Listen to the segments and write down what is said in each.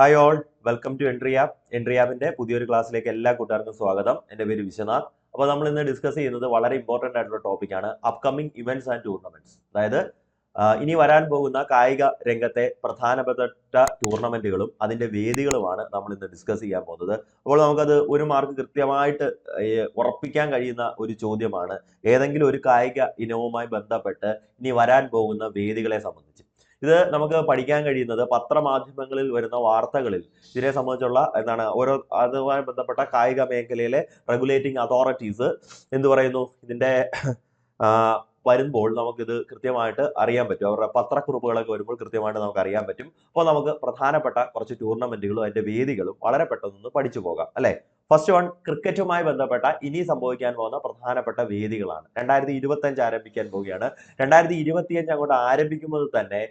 Hi all welcome to Entri app Entri ആപ്പിന്റെ പുതിയൊരു ക്ലാസ്സിലേക്ക് എല്ലാ കൂട്ടുകാർക്കും സ്വാഗതം. എന്റെ പേര് വിശ്വനാഥ്. അപ്പോൾ നമ്മൾ ഇന്ന് ഡിസ്കസ് ചെയ്യുന്നത് വളരെ ഇമ്പോർട്ടന്റ് ആയിട്ടുള്ള ടോപ്പിക്കാണ് അപ്കമിംഗ് ഇവന്റ്സ് ആൻഡ് ടൂർണമെന്റ്സ് അതായത് ഇനി വരാൻ പോകുന്ന കായിക രംഗത്തെ പ്രധാനപ്പെട്ട ടൂർണമെന്റുകളും അതിന്റെ വേദികളുമാണ് നമ്മൾ ഇന്ന് ഡിസ്കസ് ചെയ്യാൻ പോകുന്നത്. അപ്പോൾ നമുക്കത് ഒരു മാർക്ക് കൃത്യമായിട്ട് ഉറപ്പിക്കാൻ കഴിയുന്ന ഒരു ചോദ്യമാണ് ഏതെങ്കിലും ഒരു കായിക ഇനവുമായി ബന്ധപ്പെട്ട് ഇനി വരാൻ പോകുന്ന വേദികളെ സംബന്ധിച്ച്. ഇത് നമുക്ക് പഠിക്കാൻ കഴിയുന്നത് പത്രമാധ്യമങ്ങളിൽ വരുന്ന വാർത്തകളിൽ. ഇതിനെ സംബന്ധിച്ചുള്ള എന്താണ് ഓരോ അതുമായി ബന്ധപ്പെട്ട കായിക മേഖലയിലെ റെഗുലേറ്റിംഗ് അതോറിറ്റീസ് എന്ത് പറയുന്നു? ഇതിന്റെ ആ, വരുമ്പോൾ നമുക്കിത് കൃത്യമായിട്ട് അറിയാൻ പറ്റും. അവരുടെ പത്രക്കുറിപ്പുകളൊക്കെ വരുമ്പോൾ കൃത്യമായിട്ട് നമുക്ക് അറിയാൻ പറ്റും. അപ്പോൾ നമുക്ക് പ്രധാനപ്പെട്ട കുറച്ച് ടൂർണമെന്റുകളും അതിന്റെ വേദികളും വളരെ പെട്ടെന്ന് പഠിച്ചു പോകാം അല്ലേ? ഫസ്റ്റ് വൺ ക്രിക്കറ്റുമായി ബന്ധപ്പെട്ട ഇനി സംഭവിക്കാൻ പോകുന്ന പ്രധാനപ്പെട്ട വേദികളാണ്. രണ്ടായിരത്തി ഇരുപത്തി അഞ്ച് ആരംഭിക്കാൻ പോവുകയാണ്. രണ്ടായിരത്തി ഇരുപത്തിയഞ്ച് അങ്ങോട്ട് ആരംഭിക്കുമ്പോൾ തന്നെ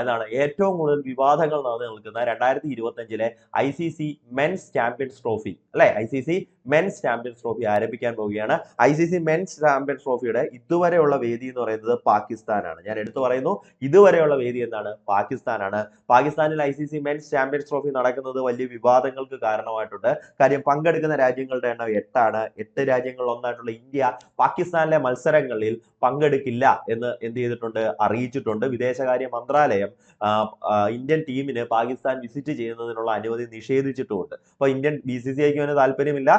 എന്താണ് ഏറ്റവും കൂടുതൽ വിവാദങ്ങൾ നടന്നു നിൽക്കുന്ന രണ്ടായിരത്തി ഇരുപത്തി അഞ്ചിലെ I C C men's champions trophy അല്ലെ? I C C men's champions trophy ആരംഭിക്കാൻ പോവുകയാണ്. I C C men's champions ട്രോഫിയുടെ ഇതുവരെയുള്ള വേദി എന്ന് പറയുന്നത് പാകിസ്ഥാനാണ്. ഞാൻ എടുത്തു പറയുന്നു ഇതുവരെയുള്ള വേദി എന്താണ്? പാകിസ്ഥാനാണ്. പാകിസ്ഥാനിൽ I C C men's champions trophy നടക്കുന്നത് വലിയ വിവാദങ്ങൾക്ക് കാരണമായിട്ടുണ്ട്. കാര്യം പങ്കെടുക്കുന്ന രാജ്യങ്ങളുടെ എണ്ണം എട്ടാണ്. എട്ട് രാജ്യങ്ങളിൽ ഒന്നായിട്ടുള്ള ഇന്ത്യ പാകിസ്ഥാനിലെ മത്സരങ്ങളിൽ പങ്കെടുക്കില്ല എന്ന് എന്ത് ചെയ്തിട്ടുണ്ട്? അറിയിച്ചിട്ടുണ്ട്. വിദേശകാര്യ മന്ത്രാലയം ആ, ഇന്ത്യൻ ടീമിന് പാകിസ്ഥാൻ വിസിറ്റ് ചെയ്യുന്നതിനുള്ള അനുമതി നിഷേധിച്ചിട്ടുമുണ്ട് അപ്പോൾ ഇന്ത്യൻ ബി സി സി ഐക്ക് അതിന് താല്പര്യമില്ല.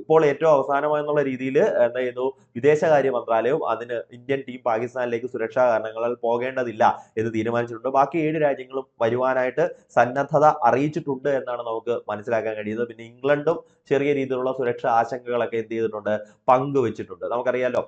ഇപ്പോൾ ഏറ്റവും അവസാനമെന്നുള്ള രീതിയിൽ എന്താ ചെയ്യുന്നു വിദേശകാര്യ മന്ത്രാലയവും അതിന് ഇന്ത്യൻ ടീം പാകിസ്ഥാനിലേക്ക് സുരക്ഷാ കാരണങ്ങളാൽ പോകേണ്ടതില്ല എന്ന് തീരുമാനിച്ചിട്ടുണ്ട്. ബാക്കി ഏഴ് രാജ്യങ്ങളും വരുവാനായിട്ട് സന്നദ്ധത അറിയിച്ചിട്ടുണ്ട് എന്നാണ് നമുക്ക് മനസ്സിലാക്കാൻ കഴിയുന്നത്. പിന്നെ ഇംഗ്ലണ്ടും ചെറിയ രീതിയിലുള്ള സുരക്ഷാ ആശങ്കകളൊക്കെ എന്ത് ചെയ്തിട്ടുണ്ട്? പങ്കുവച്ചിട്ടുണ്ട്. നമുക്കറിയാലോ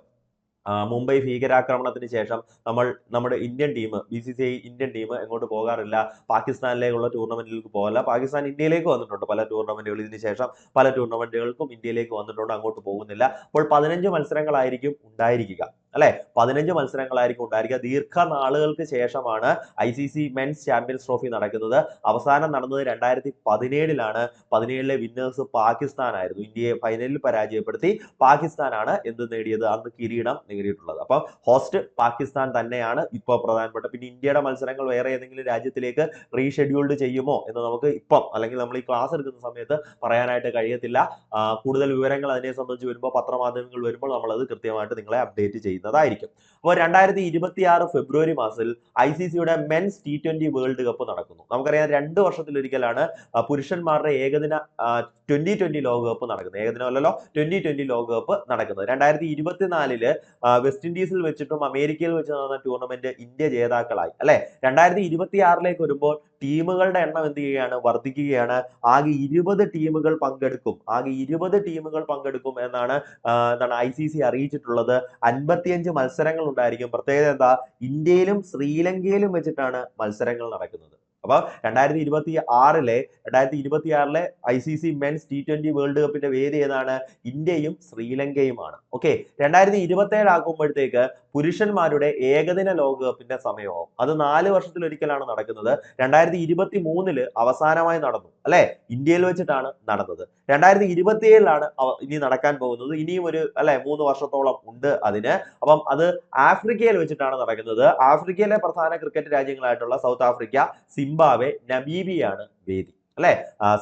മുംബൈ ഭീകരാക്രമണത്തിന് ശേഷം നമ്മൾ നമ്മുടെ Indian team B C C I Indian team എങ്ങോട്ട് പോകാറില്ല. പാകിസ്ഥാനിലേക്കുള്ള ടൂർണമെന്റിലേക്ക് പോകില്ല പാകിസ്ഥാൻ ഇന്ത്യയിലേക്ക് വന്നിട്ടുണ്ട് പല ടൂർണമെന്റുകൾ. ഇതിന് ശേഷം പല ടൂർണമെന്റുകൾക്കും ഇന്ത്യയിലേക്ക് വന്നിട്ടുണ്ട് അങ്ങോട്ട് പോകുന്നില്ല. അപ്പോൾ പതിനഞ്ച് മത്സരങ്ങളായിരിക്കും ഉണ്ടായിരിക്കുക. അല്ലെ? പതിനഞ്ച് മത്സരങ്ങളായിരിക്കും ഉണ്ടായിരിക്കുക. ദീർഘനാളുകൾക്ക് ശേഷമാണ് I C C men's champions trophy നടക്കുന്നത്. അവസാനം നടന്നത് രണ്ടായിരത്തി പതിനേഴിലാണ് പതിനേഴിലെ വിന്നേഴ്സ് പാകിസ്ഥാനായിരുന്നു. ഇന്ത്യയെ ഫൈനലിൽ പരാജയപ്പെടുത്തി പാകിസ്ഥാനാണ് എന്ത് നേടിയത്? അന്ന് കിരീടം നേടിയിട്ടുള്ളത്. അപ്പം ഹോസ്റ്റ് പാകിസ്ഥാൻ തന്നെയാണ് ഇപ്പോൾ പ്രധാനപ്പെട്ട. പിന്നെ ഇന്ത്യയുടെ മത്സരങ്ങൾ വേറെ ഏതെങ്കിലും രാജ്യത്തിലേക്ക് റീഷെഡ്യൂൾഡ് ചെയ്യുമോ എന്ന് നമുക്ക് ഇപ്പം അല്ലെങ്കിൽ നമ്മൾ ഈ ക്ലാസ് എടുക്കുന്ന സമയത്ത് പറയാനായിട്ട് കഴിയത്തില്ല. കൂടുതൽ വിവരങ്ങൾ അതിനെ സംബന്ധിച്ച് വരുമ്പോൾ പത്രമാധ്യമങ്ങൾ വരുമ്പോൾ നമ്മൾ അത് കൃത്യമായിട്ട് നിങ്ങളെ അപ്ഡേറ്റ് ചെയ്യുന്നതായിരിക്കും. അപ്പോൾ രണ്ടായിരത്തി ഇരുപത്തി ആറ് ഫെബ്രുവരി മാസത്തിൽ ഐ സി സിയുടെ men's T twenty world cup നടക്കുന്നു. നമുക്കറിയാം രണ്ട് വർഷത്തിലൊരിക്കലാണ് പുരുഷന്മാരുടെ ഏകദിന ട്വന്റി ട്വന്റി ലോകകപ്പ് നടക്കുന്നത്. ഏകദിനമല്ലല്ലോ ട്വന്റി ട്വന്റി ലോകകപ്പ് നടക്കുന്നത്. രണ്ടായിരത്തി ഇരുപത്തിനാലിൽ വെസ്റ്റ് ഇൻഡീസിൽ വെച്ചിട്ടും അമേരിക്കയിൽ വെച്ച് നടന്ന ടൂർണമെന്റ് ഇന്ത്യ ജേതാക്കളായി. അല്ലെ? രണ്ടായിരത്തി ഇരുപത്തി ആറിലേക്ക് വരുമ്പോൾ ടീമുകളുടെ എണ്ണം എന്ത് ചെയ്യുകയാണ്? വർദ്ധിക്കുകയാണ്. ആകെ ഇരുപത് ടീമുകൾ പങ്കെടുക്കും. ആകെ ഇരുപത് ടീമുകൾ പങ്കെടുക്കും എന്നാണ് എന്താണ് ഐ സി സി അറിയിച്ചിട്ടുള്ളത്. അൻപത്തിയഞ്ച് മത്സരങ്ങൾ ഉണ്ടായിരിക്കും. പ്രത്യേകത എന്താ? ഇന്ത്യയിലും ശ്രീലങ്കയിലും വെച്ചിട്ടാണ് മത്സരങ്ങൾ നടക്കുന്നത്. അപ്പൊ രണ്ടായിരത്തി ഇരുപത്തി ആറിലെ രണ്ടായിരത്തി ഇരുപത്തി ആറിലെ I C C men's T twenty world കപ്പിന്റെ വേദി ഏതാണ്? ഇന്ത്യയും ശ്രീലങ്കയുമാണ്. ഓക്കെ രണ്ടായിരത്തി ഇരുപത്തി ഏഴ് ആകുമ്പോഴത്തേക്ക് പുരുഷന്മാരുടെ ഏകദിന ലോകകപ്പിന്റെ സമയവും അത് നാല് വർഷത്തിലൊരിക്കലാണ് നടക്കുന്നത്. രണ്ടായിരത്തി ഇരുപത്തി മൂന്നിൽ അവസാനമായി നടന്നു. അല്ലെ? ഇന്ത്യയിൽ വെച്ചിട്ടാണ് നടന്നത്. രണ്ടായിരത്തി ഇരുപത്തി ഏഴിലാണ് ഇനി നടക്കാൻ പോകുന്നത്. ഇനിയും ഒരു അല്ലെ മൂന്ന് വർഷത്തോളം ഉണ്ട് അതിന്. അപ്പം അത് ആഫ്രിക്കയിൽ വെച്ചിട്ടാണ് നടക്കുന്നത്. ആഫ്രിക്കയിലെ പ്രധാന ക്രിക്കറ്റ് രാജ്യങ്ങളായിട്ടുള്ള സൗത്ത് ആഫ്രിക്ക സിംബാവെ നബീബിയാണ് വേദി. അല്ലെ?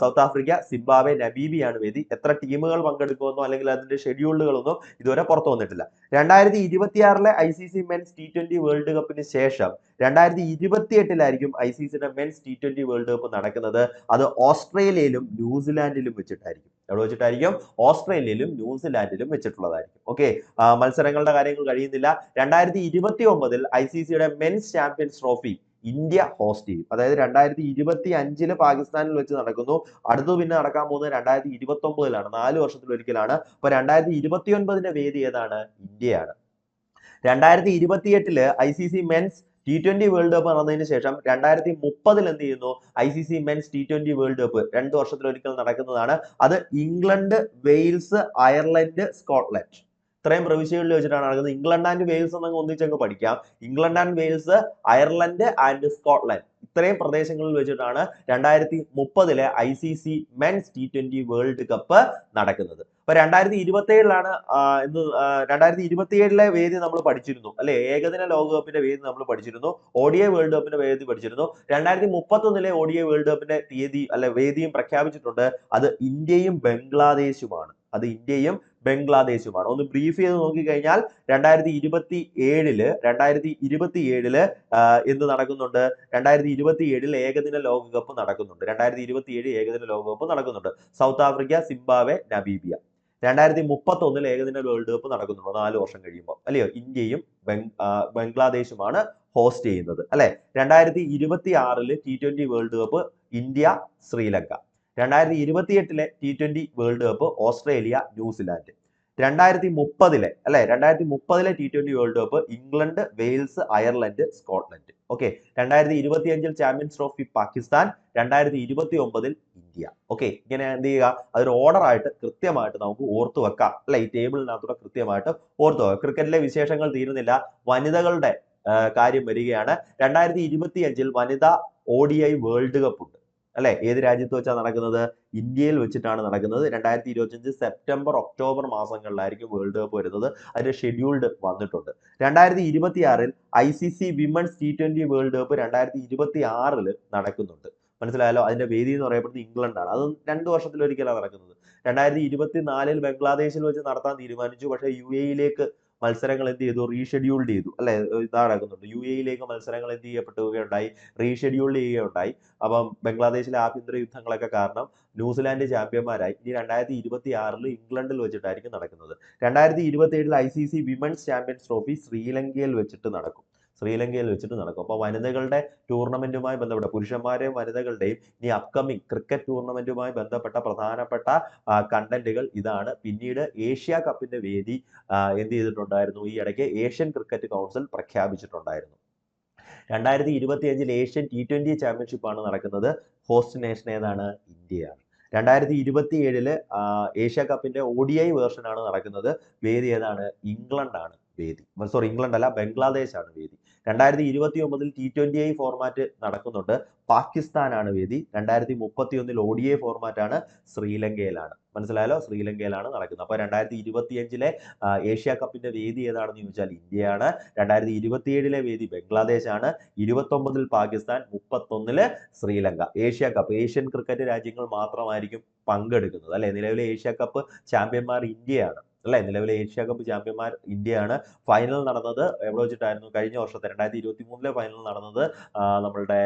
സൗത്ത് ആഫ്രിക്ക സിംബാവെ നബീബിയാണ് വേദി. എത്ര ടീമുകൾ പങ്കെടുക്കുമെന്നോ അല്ലെങ്കിൽ അതിന്റെ ഷെഡ്യൂളുകളൊന്നും ഇതുവരെ പുറത്തു വന്നിട്ടില്ല. രണ്ടായിരത്തി ഇരുപത്തിയാറിലെ I C C men's T twenty world കപ്പിന് ശേഷം രണ്ടായിരത്തി ഇരുപത്തി എട്ടിലായിരിക്കും ഐ സി സിയുടെ men's T twenty world cup നടക്കുന്നത്. അത് ഓസ്ട്രേലിയയിലും ന്യൂസിലാൻഡിലും വെച്ചിട്ടായിരിക്കും. എവിടെ വെച്ചിട്ടായിരിക്കും? ഓസ്ട്രേലിയയിലും ന്യൂസിലാൻഡിലും വെച്ചിട്ടുള്ളതായിരിക്കും. ഓക്കെ? മത്സരങ്ങളുടെ കാര്യങ്ങൾ കഴിയുന്നില്ല. രണ്ടായിരത്തി ഇരുപത്തി ഒമ്പതിൽ ഐ സി സിയുടെ men's champions trophy India host ചെയ്യും. അതായത് രണ്ടായിരത്തി ഇരുപത്തി അഞ്ചിൽ പാകിസ്ഥാനിൽ വെച്ച് നടക്കുന്നു. അടുത്ത് പിന്നെ നടക്കാൻ പോകുന്നത് രണ്ടായിരത്തി ഇരുപത്തി ഒമ്പതിലാണ് നാല് വർഷത്തിലൊരിക്കലാണ്. അപ്പൊ രണ്ടായിരത്തി ഇരുപത്തി ഒൻപതിന്റെ വേദി ഏതാണ്? ഇന്ത്യയാണ്. രണ്ടായിരത്തി ഇരുപത്തിയെട്ടിൽ I C C men's T twenty world cup നടന്നതിന് ശേഷം രണ്ടായിരത്തി മുപ്പതിൽ എന്ത് ചെയ്യുന്നു? I C C men's T twenty world cup രണ്ട് വർഷത്തിലൊരിക്കൽ നടക്കുന്നതാണ്. അത് ഇംഗ്ലണ്ട് വെയിൽസ് അയർലൻഡ് സ്കോട്ട്ലൻഡ്. ഇത്രയും പ്രവിശ്യകളിൽ വെച്ചിട്ടാണ് നടക്കുന്നത്. ഇംഗ്ലണ്ട് ആൻഡ് വെയിൽസ് എന്നങ്ങ് ഒന്നിച്ചങ്ങ് പഠിക്കാം. England and Wales Ireland and Scotland. ഇത്രയും പ്രദേശങ്ങളിൽ വെച്ചിട്ടാണ് രണ്ടായിരത്തി മുപ്പതിലെ I C C men's T twenty world cup നടക്കുന്നത്. അപ്പൊ രണ്ടായിരത്തി ഇരുപത്തി ഏഴിലാണ് എന്ന് രണ്ടായിരത്തി ഇരുപത്തി ഏഴിലെ വേദി നമ്മൾ പഠിച്ചിരുന്നു. അല്ലെ? ഏകദിന ലോകകപ്പിന്റെ വേദി നമ്മൾ പഠിച്ചിരുന്നു. ഓഡിയ വേൾഡ് കപ്പിന്റെ വേദി പഠിച്ചിരുന്നു. രണ്ടായിരത്തി മുപ്പത്തൊന്നിലെ ഓഡിയ വേൾഡ് കപ്പിന്റെ തീയതി അല്ലെ വേദിയും പ്രഖ്യാപിച്ചിട്ടുണ്ട്. അത് ഇന്ത്യയും ബംഗ്ലാദേശുമാണ്. അത് ഇന്ത്യയും ബംഗ്ലാദേശുമാണ്. ഒന്ന് ബ്രീഫ് ചെയ്ത് നോക്കിക്കഴിഞ്ഞാൽ രണ്ടായിരത്തി ഇരുപത്തി ഏഴിൽ രണ്ടായിരത്തി ഇരുപത്തി ഏഴിൽ എന്ത് നടക്കുന്നുണ്ട്? രണ്ടായിരത്തി ഇരുപത്തി ഏഴിൽ ഏകദിന ലോകകപ്പ് നടക്കുന്നുണ്ട്. രണ്ടായിരത്തി ഇരുപത്തി ഏഴ് ഏകദിന ലോകകപ്പ് നടക്കുന്നുണ്ട്. സൗത്ത് ആഫ്രിക്ക സിംബാവെ നബീബിയ രണ്ടായിരത്തി മുപ്പത്തി ഒന്നിൽ ഏകദിന വേൾഡ് കപ്പ് നടക്കുന്നുണ്ട്. നാല് വർഷം കഴിയുമ്പോൾ അല്ലയോ? ഇന്ത്യയും ബംഗ്ലാദേശുമാണ് ഹോസ്റ്റ് ചെയ്യുന്നത്. അല്ലെ? രണ്ടായിരത്തി ഇരുപത്തി ആറിൽ T twenty world cup India Sri Lanka. രണ്ടായിരത്തി ഇരുപത്തിയെട്ടിലെ T twenty world cup Australia New Zealand. രണ്ടായിരത്തി മുപ്പതിലെ അല്ലെ? രണ്ടായിരത്തി മുപ്പതിലെ T twenty world cup England Wales Ireland Scotland. Okay. രണ്ടായിരത്തി ഇരുപത്തി അഞ്ചിൽ ചാമ്പ്യൻസ് ട്രോഫി പാകിസ്ഥാൻ രണ്ടായിരത്തി ഇരുപത്തി ഒമ്പതിൽ ഇന്ത്യ. ഓക്കെ. ഇങ്ങനെ എന്ത് ചെയ്യുക? അതൊരു ഓർഡർ ആയിട്ട് കൃത്യമായിട്ട് നമുക്ക് ഓർത്തു വെക്കാം. അല്ലെ? ഈ ടേബിളിനകത്തൂടെ കൃത്യമായിട്ട് ഓർത്തു വെക്കാം. ക്രിക്കറ്റിലെ വിശേഷങ്ങൾ തീരുന്നില്ല. വനിതകളുടെ കാര്യം വരികയാണ്. രണ്ടായിരത്തി ഇരുപത്തി അഞ്ചിൽ വനിതാ ഒ വേൾഡ് കപ്പ് ഉണ്ട്. അല്ലെ? ഏത് രാജ്യത്ത് വെച്ചാണ് നടക്കുന്നത്? ഇന്ത്യയിൽ വെച്ചിട്ടാണ് നടക്കുന്നത്. രണ്ടായിരത്തി ഇരുപത്തിയഞ്ച് സെപ്റ്റംബർ ഒക്ടോബർ മാസങ്ങളിലായിരിക്കും വേൾഡ് കപ്പ് വരുന്നത്. അതിന്റെ ഷെഡ്യൂൾഡ് വന്നിട്ടുണ്ട്. രണ്ടായിരത്തി ഇരുപത്തി ആറിൽ I C C women's T twenty world cup രണ്ടായിരത്തി ഇരുപത്തി ആറിൽ നടക്കുന്നുണ്ട്. മനസ്സിലായാലോ അതിന്റെ വേദി എന്ന് പറയപ്പെടുന്നത് ഇംഗ്ലണ്ടാണ്. അത് രണ്ടു വർഷത്തിലൊരിക്കലാണ് നടക്കുന്നത്. രണ്ടായിരത്തി ഇരുപത്തി നാലിൽ ബംഗ്ലാദേശിൽ വെച്ച് നടത്താൻ തീരുമാനിച്ചു. പക്ഷേ യു എയിലേക്ക് മത്സരങ്ങൾ എന്ത് ചെയ്തു? റീഷെഡ്യൂൾഡ് ചെയ്തു. അല്ലെ? ഇതാ നടക്കുന്നുണ്ട് യു എയിലേക്ക് മത്സരങ്ങൾ എന്ത് ചെയ്യപ്പെടുകയുണ്ടായി റീഷെഡ്യൂൾ ചെയ്യുകയുണ്ടായി. അപ്പം ബംഗ്ലാദേശിലെ ആഭ്യന്തര യുദ്ധങ്ങളൊക്കെ കാരണം ന്യൂസിലാൻഡ് ചാമ്പ്യന്മാരായി. ഇനി രണ്ടായിരത്തി ഇരുപത്തി ആറിൽ ഇംഗ്ലണ്ടിൽ വെച്ചിട്ടായിരിക്കും നടക്കുന്നത്. രണ്ടായിരത്തി ഇരുപത്തി ഏഴിൽ I C C women's champions trophy ശ്രീലങ്കയിൽ വെച്ചിട്ട് നടക്കും. ശ്രീലങ്കയിൽ വെച്ചിട്ട് നടക്കും. അപ്പോൾ വനിതകളുടെ ടൂർണമെന്റുമായി ബന്ധപ്പെട്ട പുരുഷന്മാരെയും വനിതകളുടെയും ഇനി അപ്കമിങ് ക്രിക്കറ്റ് ടൂർണമെന്റുമായി ബന്ധപ്പെട്ട പ്രധാനപ്പെട്ട കണ്ടന്റുകൾ ഇതാണ്. പിന്നീട് ഏഷ്യ കപ്പിന്റെ വേദി എന്ത് ചെയ്തിട്ടുണ്ടായിരുന്നു? ഈ ഇടയ്ക്ക് ഏഷ്യൻ ക്രിക്കറ്റ് കൗൺസിൽ പ്രഖ്യാപിച്ചിട്ടുണ്ടായിരുന്നു. രണ്ടായിരത്തി ഇരുപത്തി അഞ്ചിൽ ഏഷ്യൻ ടി ട്വന്റി ചാമ്പ്യൻഷിപ്പാണ് നടക്കുന്നത്. ഹോസ്റ്റ് നേഷൻ ഏതാണ്? ഇന്ത്യയാണ്. രണ്ടായിരത്തി ഇരുപത്തി ഏഴിൽ ഏഷ്യ കപ്പിന്റെ ഒ ഡി ഐ വേർഷൻ ആണ് നടക്കുന്നത്. വേദി ഏതാണ്? ഇംഗ്ലണ്ടാണ് വേദി. സോറി ഇംഗ്ലണ്ട് അല്ല ബംഗ്ലാദേശ് ആണ് വേദി. രണ്ടായിരത്തി ഇരുപത്തി ഒമ്പതിൽ ടി ട്വന്റി ഐ ഫോർമാറ്റ് നടക്കുന്നുണ്ട്. പാകിസ്ഥാനാണ് വേദി. രണ്ടായിരത്തി മുപ്പത്തി ഒന്നിൽ ഒ ഡി ഐ ഫോർമാറ്റ് ആണ് ശ്രീലങ്കയിലാണ്. മനസ്സിലായാലോ ശ്രീലങ്കയിലാണ് നടക്കുന്നത്. അപ്പോൾ രണ്ടായിരത്തി ഇരുപത്തി അഞ്ചിലെ ഏഷ്യ കപ്പിന്റെ വേദി ഏതാണെന്ന് ചോദിച്ചാൽ ഇന്ത്യയാണ്. രണ്ടായിരത്തി ഇരുപത്തിയേഴിലെ വേദി ബംഗ്ലാദേശ് ആണ് ഇരുപത്തൊമ്പതിൽ Pakistan മുപ്പത്തൊന്നിൽ Sri Lanka. Asia cup Asian cricket രാജ്യങ്ങൾ മാത്രമായിരിക്കും പങ്കെടുക്കുന്നത്. അല്ലെ? നിലവിലെ ഏഷ്യ കപ്പ് ചാമ്പ്യന്മാർ ഇന്ത്യയാണ്. അല്ലെ? നിലവിലെ ഏഷ്യ കപ്പ് ചാമ്പ്യന്മാർ ഇന്ത്യയാണ്. ഫൈനൽ നടന്നത് എവിടെ വെച്ചിട്ടായിരുന്നു? കഴിഞ്ഞ വർഷത്തെ രണ്ടായിരത്തി ഇരുപത്തി മൂന്നിലെ ഫൈനൽ നടന്നത് നമ്മളുടെ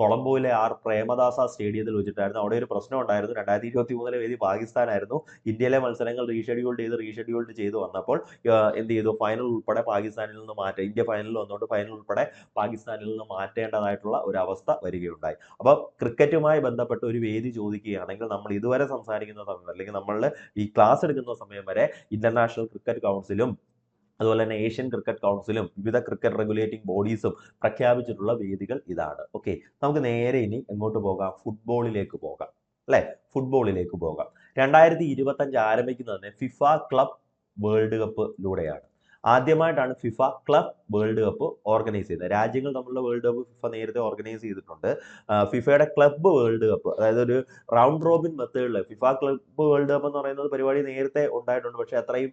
കൊളംബോയിലെ ആർ പ്രേമദാസ സ്റ്റേഡിയത്തിൽ വെച്ചിട്ടായിരുന്നു. അവിടെ ഒരു പ്രശ്നം ഉണ്ടായിരുന്നു. രണ്ടായിരത്തി ഇരുപത്തി മൂന്നിലെ വേദി പാകിസ്ഥാനായിരുന്നു. ഇന്ത്യയിലെ മത്സരങ്ങൾ റീഷെഡ്യൂൾ ചെയ്ത് റീഷെഡ്യൂൾഡ് ചെയ്ത് വന്നപ്പോൾ എന്ത് ചെയ്തു? ഫൈനൽ ഉൾപ്പെടെ പാകിസ്ഥാനിൽ നിന്ന് മാറ്റ ഇന്ത്യ ഫൈനലിൽ വന്നുകൊണ്ട് ഫൈനൽ ഉൾപ്പെടെ പാകിസ്ഥാനിൽ നിന്ന് മാറ്റേണ്ടതായിട്ടുള്ള ഒരു അവസ്ഥ വരികയുണ്ടായി. അപ്പോൾ ക്രിക്കറ്റുമായി ബന്ധപ്പെട്ട ഒരു വേദി ചോദിക്കുകയാണെങ്കിൽ നമ്മൾ ഇതുവരെ സംസാരിക്കുന്ന സമയം അല്ലെങ്കിൽ നമ്മൾ ഈ ക്ലാസ് എടുക്കുന്ന സമയം വരെ ഇന്റർനാഷണൽ ക്രിക്കറ്റ് കൗൺസിലും അതുപോലെ തന്നെ ഏഷ്യൻ ക്രിക്കറ്റ് കൗൺസിലും വിവിധ ക്രിക്കറ്റ് റെഗുലേറ്റിംഗ് ബോഡീസും പ്രഖ്യാപിച്ചിട്ടുള്ള വേദികൾ ഇതാണ്. ഓക്കെ നമുക്ക് നേരെ ഇനി എങ്ങോട്ട് പോകാം? ഫുട്ബോളിലേക്ക് പോകാം. അല്ലെ? ഫുട്ബോളിലേക്ക് പോകാം. രണ്ടായിരത്തി ഇരുപത്തി അഞ്ച് ആരംഭിക്കുന്നത് തന്നെ ഫിഫ ക്ലബ് വേൾഡ് കപ്പിലൂടെയാണ് ആദ്യമായിട്ടാണ് FIFA club world cup organise ചെയ്തത്. രാജ്യങ്ങൾ തമ്മിലുള്ള വേൾഡ് കപ്പ് ഫിഫ നേരത്തെ ഓർഗനൈസ് ചെയ്തിട്ടുണ്ട്. ഫിഫയുടെ ക്ലബ്ബ് വേൾഡ് കപ്പ് അതായത് ഒരു റൗണ്ട് റോബിൻ മെത്തേഡിൽ ഫിഫ ക്ലബ്ബ് വേൾഡ് കപ്പ് എന്ന് പറയുന്നത് പരിപാടി നേരത്തെ ഉണ്ടായിട്ടുണ്ട്. പക്ഷേ അത്രയും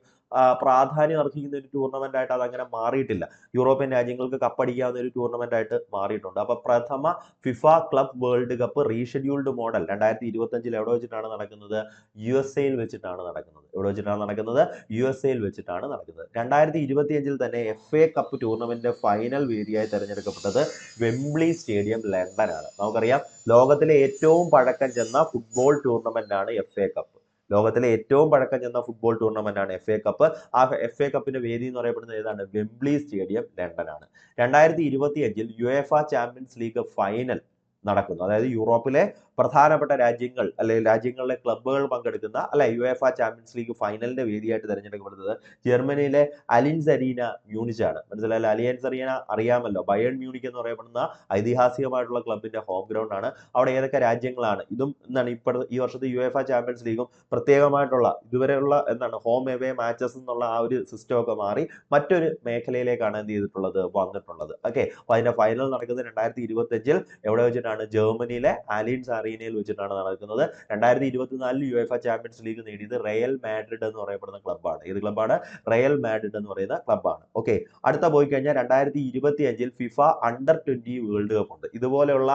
പ്രാധാന്യം അർഹിക്കുന്ന ഒരു ടൂർണമെന്റ് ആയിട്ട് അതങ്ങനെ മാറിയിട്ടില്ല. യൂറോപ്യൻ രാജ്യങ്ങൾക്ക് കപ്പടിക്കാവുന്ന ഒരു ടൂർണമെന്റ് ആയിട്ട് മാറിയിട്ടുണ്ട്. അപ്പൊ പ്രഥമ FIFA club world cup rescheduled model രണ്ടായിരത്തി ഇരുപത്തി അഞ്ചിൽ എവിടെ വെച്ചിട്ടാണ് നടക്കുന്നത്? യു എസ് എയിൽ വെച്ചിട്ടാണ് നടക്കുന്നത്. എവിടെ വെച്ചിട്ടാണ് നടക്കുന്നത്? യു എസ് എയിൽ വെച്ചിട്ടാണ് നടക്കുന്നത്. രണ്ടായിരത്തി ഇരുപത്തി അഞ്ചിൽ തന്നെ എഫ് എ കപ്പ് ടൂർണമെന്റിന്റെ ഫൈനൽ വേദിയായി തെരഞ്ഞെടുക്കപ്പെട്ടത് വെംബ്ലി സ്റ്റേഡിയം ലണ്ടനാണ്. നമുക്കറിയാം ലോകത്തിലെ ഏറ്റവും പഴക്കം ചെന്ന ഫുട്ബോൾ ടൂർണമെന്റ് ആണ് എഫ് എ കപ്പ് ലോകത്തിലെ ഏറ്റവും പഴക്കം ചെന്ന ഫുട്ബോൾ ടൂർണമെന്റ് ആണ് എഫ് എ കപ്പ് ആ എഫ് എ കപ്പിന്റെ വേദി എന്ന് പറയപ്പെടുന്നത് ഏതാണ്? വെംബ്ലി സ്റ്റേഡിയം ലണ്ടനാണ്. രണ്ടായിരത്തി ഇരുപത്തി അഞ്ചിൽ U F champions league final നടക്കുന്നു. അതായത് യൂറോപ്പിലെ പ്രധാനപ്പെട്ട രാജ്യങ്ങൾ അല്ലെങ്കിൽ രാജ്യങ്ങളിലെ ക്ലബ്ബുകൾ പങ്കെടുക്കുന്ന അല്ലെ യു എഫ് ചാമ്പ്യൻസ് ലീഗ് ഫൈനലിന്റെ വേദിയായിട്ട് തിരഞ്ഞെടുക്കപ്പെടുന്നത് ജർമ്മനിയിലെ അലിൻസ് അരീന മ്യൂണിച്ച് ആണ്. മനസ്സിലായാലും അലിയൻസ് അരീന അറിയാമല്ലോ. ബയൺ മ്യൂണിക് എന്ന് പറയപ്പെടുന്ന ഐതിഹാസികമായിട്ടുള്ള ക്ലബിന്റെ ഹോം ഗ്രൗണ്ട് ആണ്. അവിടെ ഏതൊക്കെ രാജ്യങ്ങളാണ്? ഇതും എന്താണ് ഇപ്പോൾ ഈ വർഷത്തെ യു എഫ് ചാമ്പ്യൻസ് ലീഗും പ്രത്യേകമായിട്ടുള്ള ഇതുവരെയുള്ള എന്താണ് ഹോം എവേ മാച്ചസ് എന്നുള്ള ആ ഒരു സിസ്റ്റം ഒക്കെ മാറി മറ്റൊരു മേഖലയിലേക്കാണ് എന്ത് ചെയ്തിട്ടുള്ളത്? വന്നിട്ടുള്ളത്. ഓക്കെ അപ്പോൾ അതിന്റെ ഫൈനൽ നടക്കുന്നത് രണ്ടായിരത്തി ഇരുപത്തി അഞ്ചിൽ എവിടെ വെച്ചിട്ടാണ്? ജർമ്മനിയിലെ ആലിൻസ് അറീനയിൽ വെച്ചിട്ടാണ് നടക്കുന്നത്. രണ്ടായിരത്തി ഇരുപത്തിനാലിൽ യു എഫ് ചാമ്പ്യൻസ് ലീഗ് നേടിയത് റയൽ മാഡ്രിഡ് എന്ന് പറയപ്പെടുന്ന ക്ലബ്ബാണ് ഏത് ക്ലബ്ബാണ് റയൽ മാഡ്രിഡ് എന്ന് പറയുന്ന ക്ലബ്ബാണ് ഓക്കെ അടുത്ത പോയി കഴിഞ്ഞാൽ രണ്ടായിരത്തി ഇരുപത്തി അഞ്ചിൽ FIFA under twenty world cup ഉണ്ട്. ഇതുപോലെയുള്ള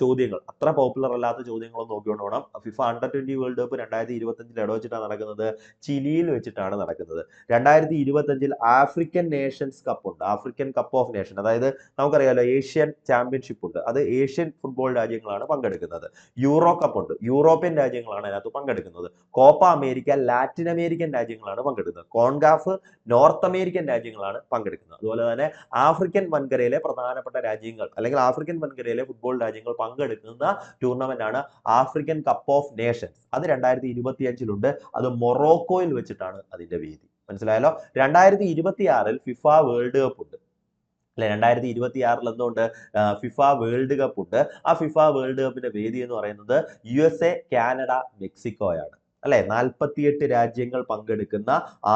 ചോദ്യങ്ങൾ. അത്ര പോപ്പുലർ അല്ലാത്ത ചോദ്യങ്ങളൊന്നും നോക്കിക്കൊണ്ട് വേണം FIFA under twenty world cup രണ്ടായിരത്തി ഇരുപത്തി അഞ്ചിൽ വെച്ചിട്ടാണ് നടക്കുന്നത്? ചിലിയിൽ വെച്ചിട്ടാണ് നടക്കുന്നത്. രണ്ടായിരത്തി ഇരുപത്തി അഞ്ചിൽ ആഫ്രിക്കൻ നേഷൻസ് കപ്പ് ഉണ്ട്. ആഫ്രിക്കൻ കപ്പ് ഓഫ് നേഷൻ അതായത് നമുക്കറിയാലോ ഏഷ്യൻ ചാമ്പ്യൻഷിപ്പ് ഉണ്ട്. അത് ഏഷ്യൻ ഫുട്ബോൾ രാജ്യങ്ങളാണ് പങ്കെടുക്കുന്നത്. യൂറോ കപ്പ് ഉണ്ട് യൂറോപ്യൻ രാജ്യങ്ങളാണ് അതിനകത്ത് പങ്കെടുക്കുന്നത്. കോപ്പ അമേരിക്ക ലാറ്റിൻ അമേരിക്കൻ രാജ്യങ്ങളാണ് പങ്കെടുക്കുന്നത്. കോൺഗാഫ് നോർത്ത് അമേരിക്കൻ രാജ്യങ്ങളാണ് പങ്കെടുക്കുന്നത്. അതുപോലെ തന്നെ ആഫ്രിക്കൻ വൻകരയിലെ പ്രധാനപ്പെട്ട രാജ്യങ്ങൾ അല്ലെങ്കിൽ ആഫ്രിക്കൻ വൻകരയിലെ ഫുട്ബോൾ രാജ്യങ്ങൾ പങ്കെടുക്കുന്ന ടൂർണമെന്റ് ആണ് ആഫ്രിക്കൻ കപ്പ് ഓഫ് നേഷൻസ് അത് രണ്ടായിരത്തി ഇരുപത്തി അഞ്ചിലുണ്ട് അത് മൊറോക്കോയിൽ വെച്ചിട്ടാണ് അതിന്റെ വേദി. മനസ്സിലായല്ലോ? രണ്ടായിരത്തി ഇരുപത്തി ആറിൽ ഫിഫ വേൾഡ് കപ്പ് ഉണ്ട്. അല്ലെ? രണ്ടായിരത്തി ഇരുപത്തി ആറിൽ എന്തുകൊണ്ട് ഫിഫ വേൾഡ് കപ്പ് ഉണ്ട്. ആ ഫിഫ വേൾഡ് കപ്പിന്റെ വേദി എന്ന് പറയുന്നത് യു എസ് എ കാനഡ മെക്സിക്കോയാണ്. അല്ലെ? നാൽപ്പത്തിയെട്ട് രാജ്യങ്ങൾ പങ്കെടുക്കുന്ന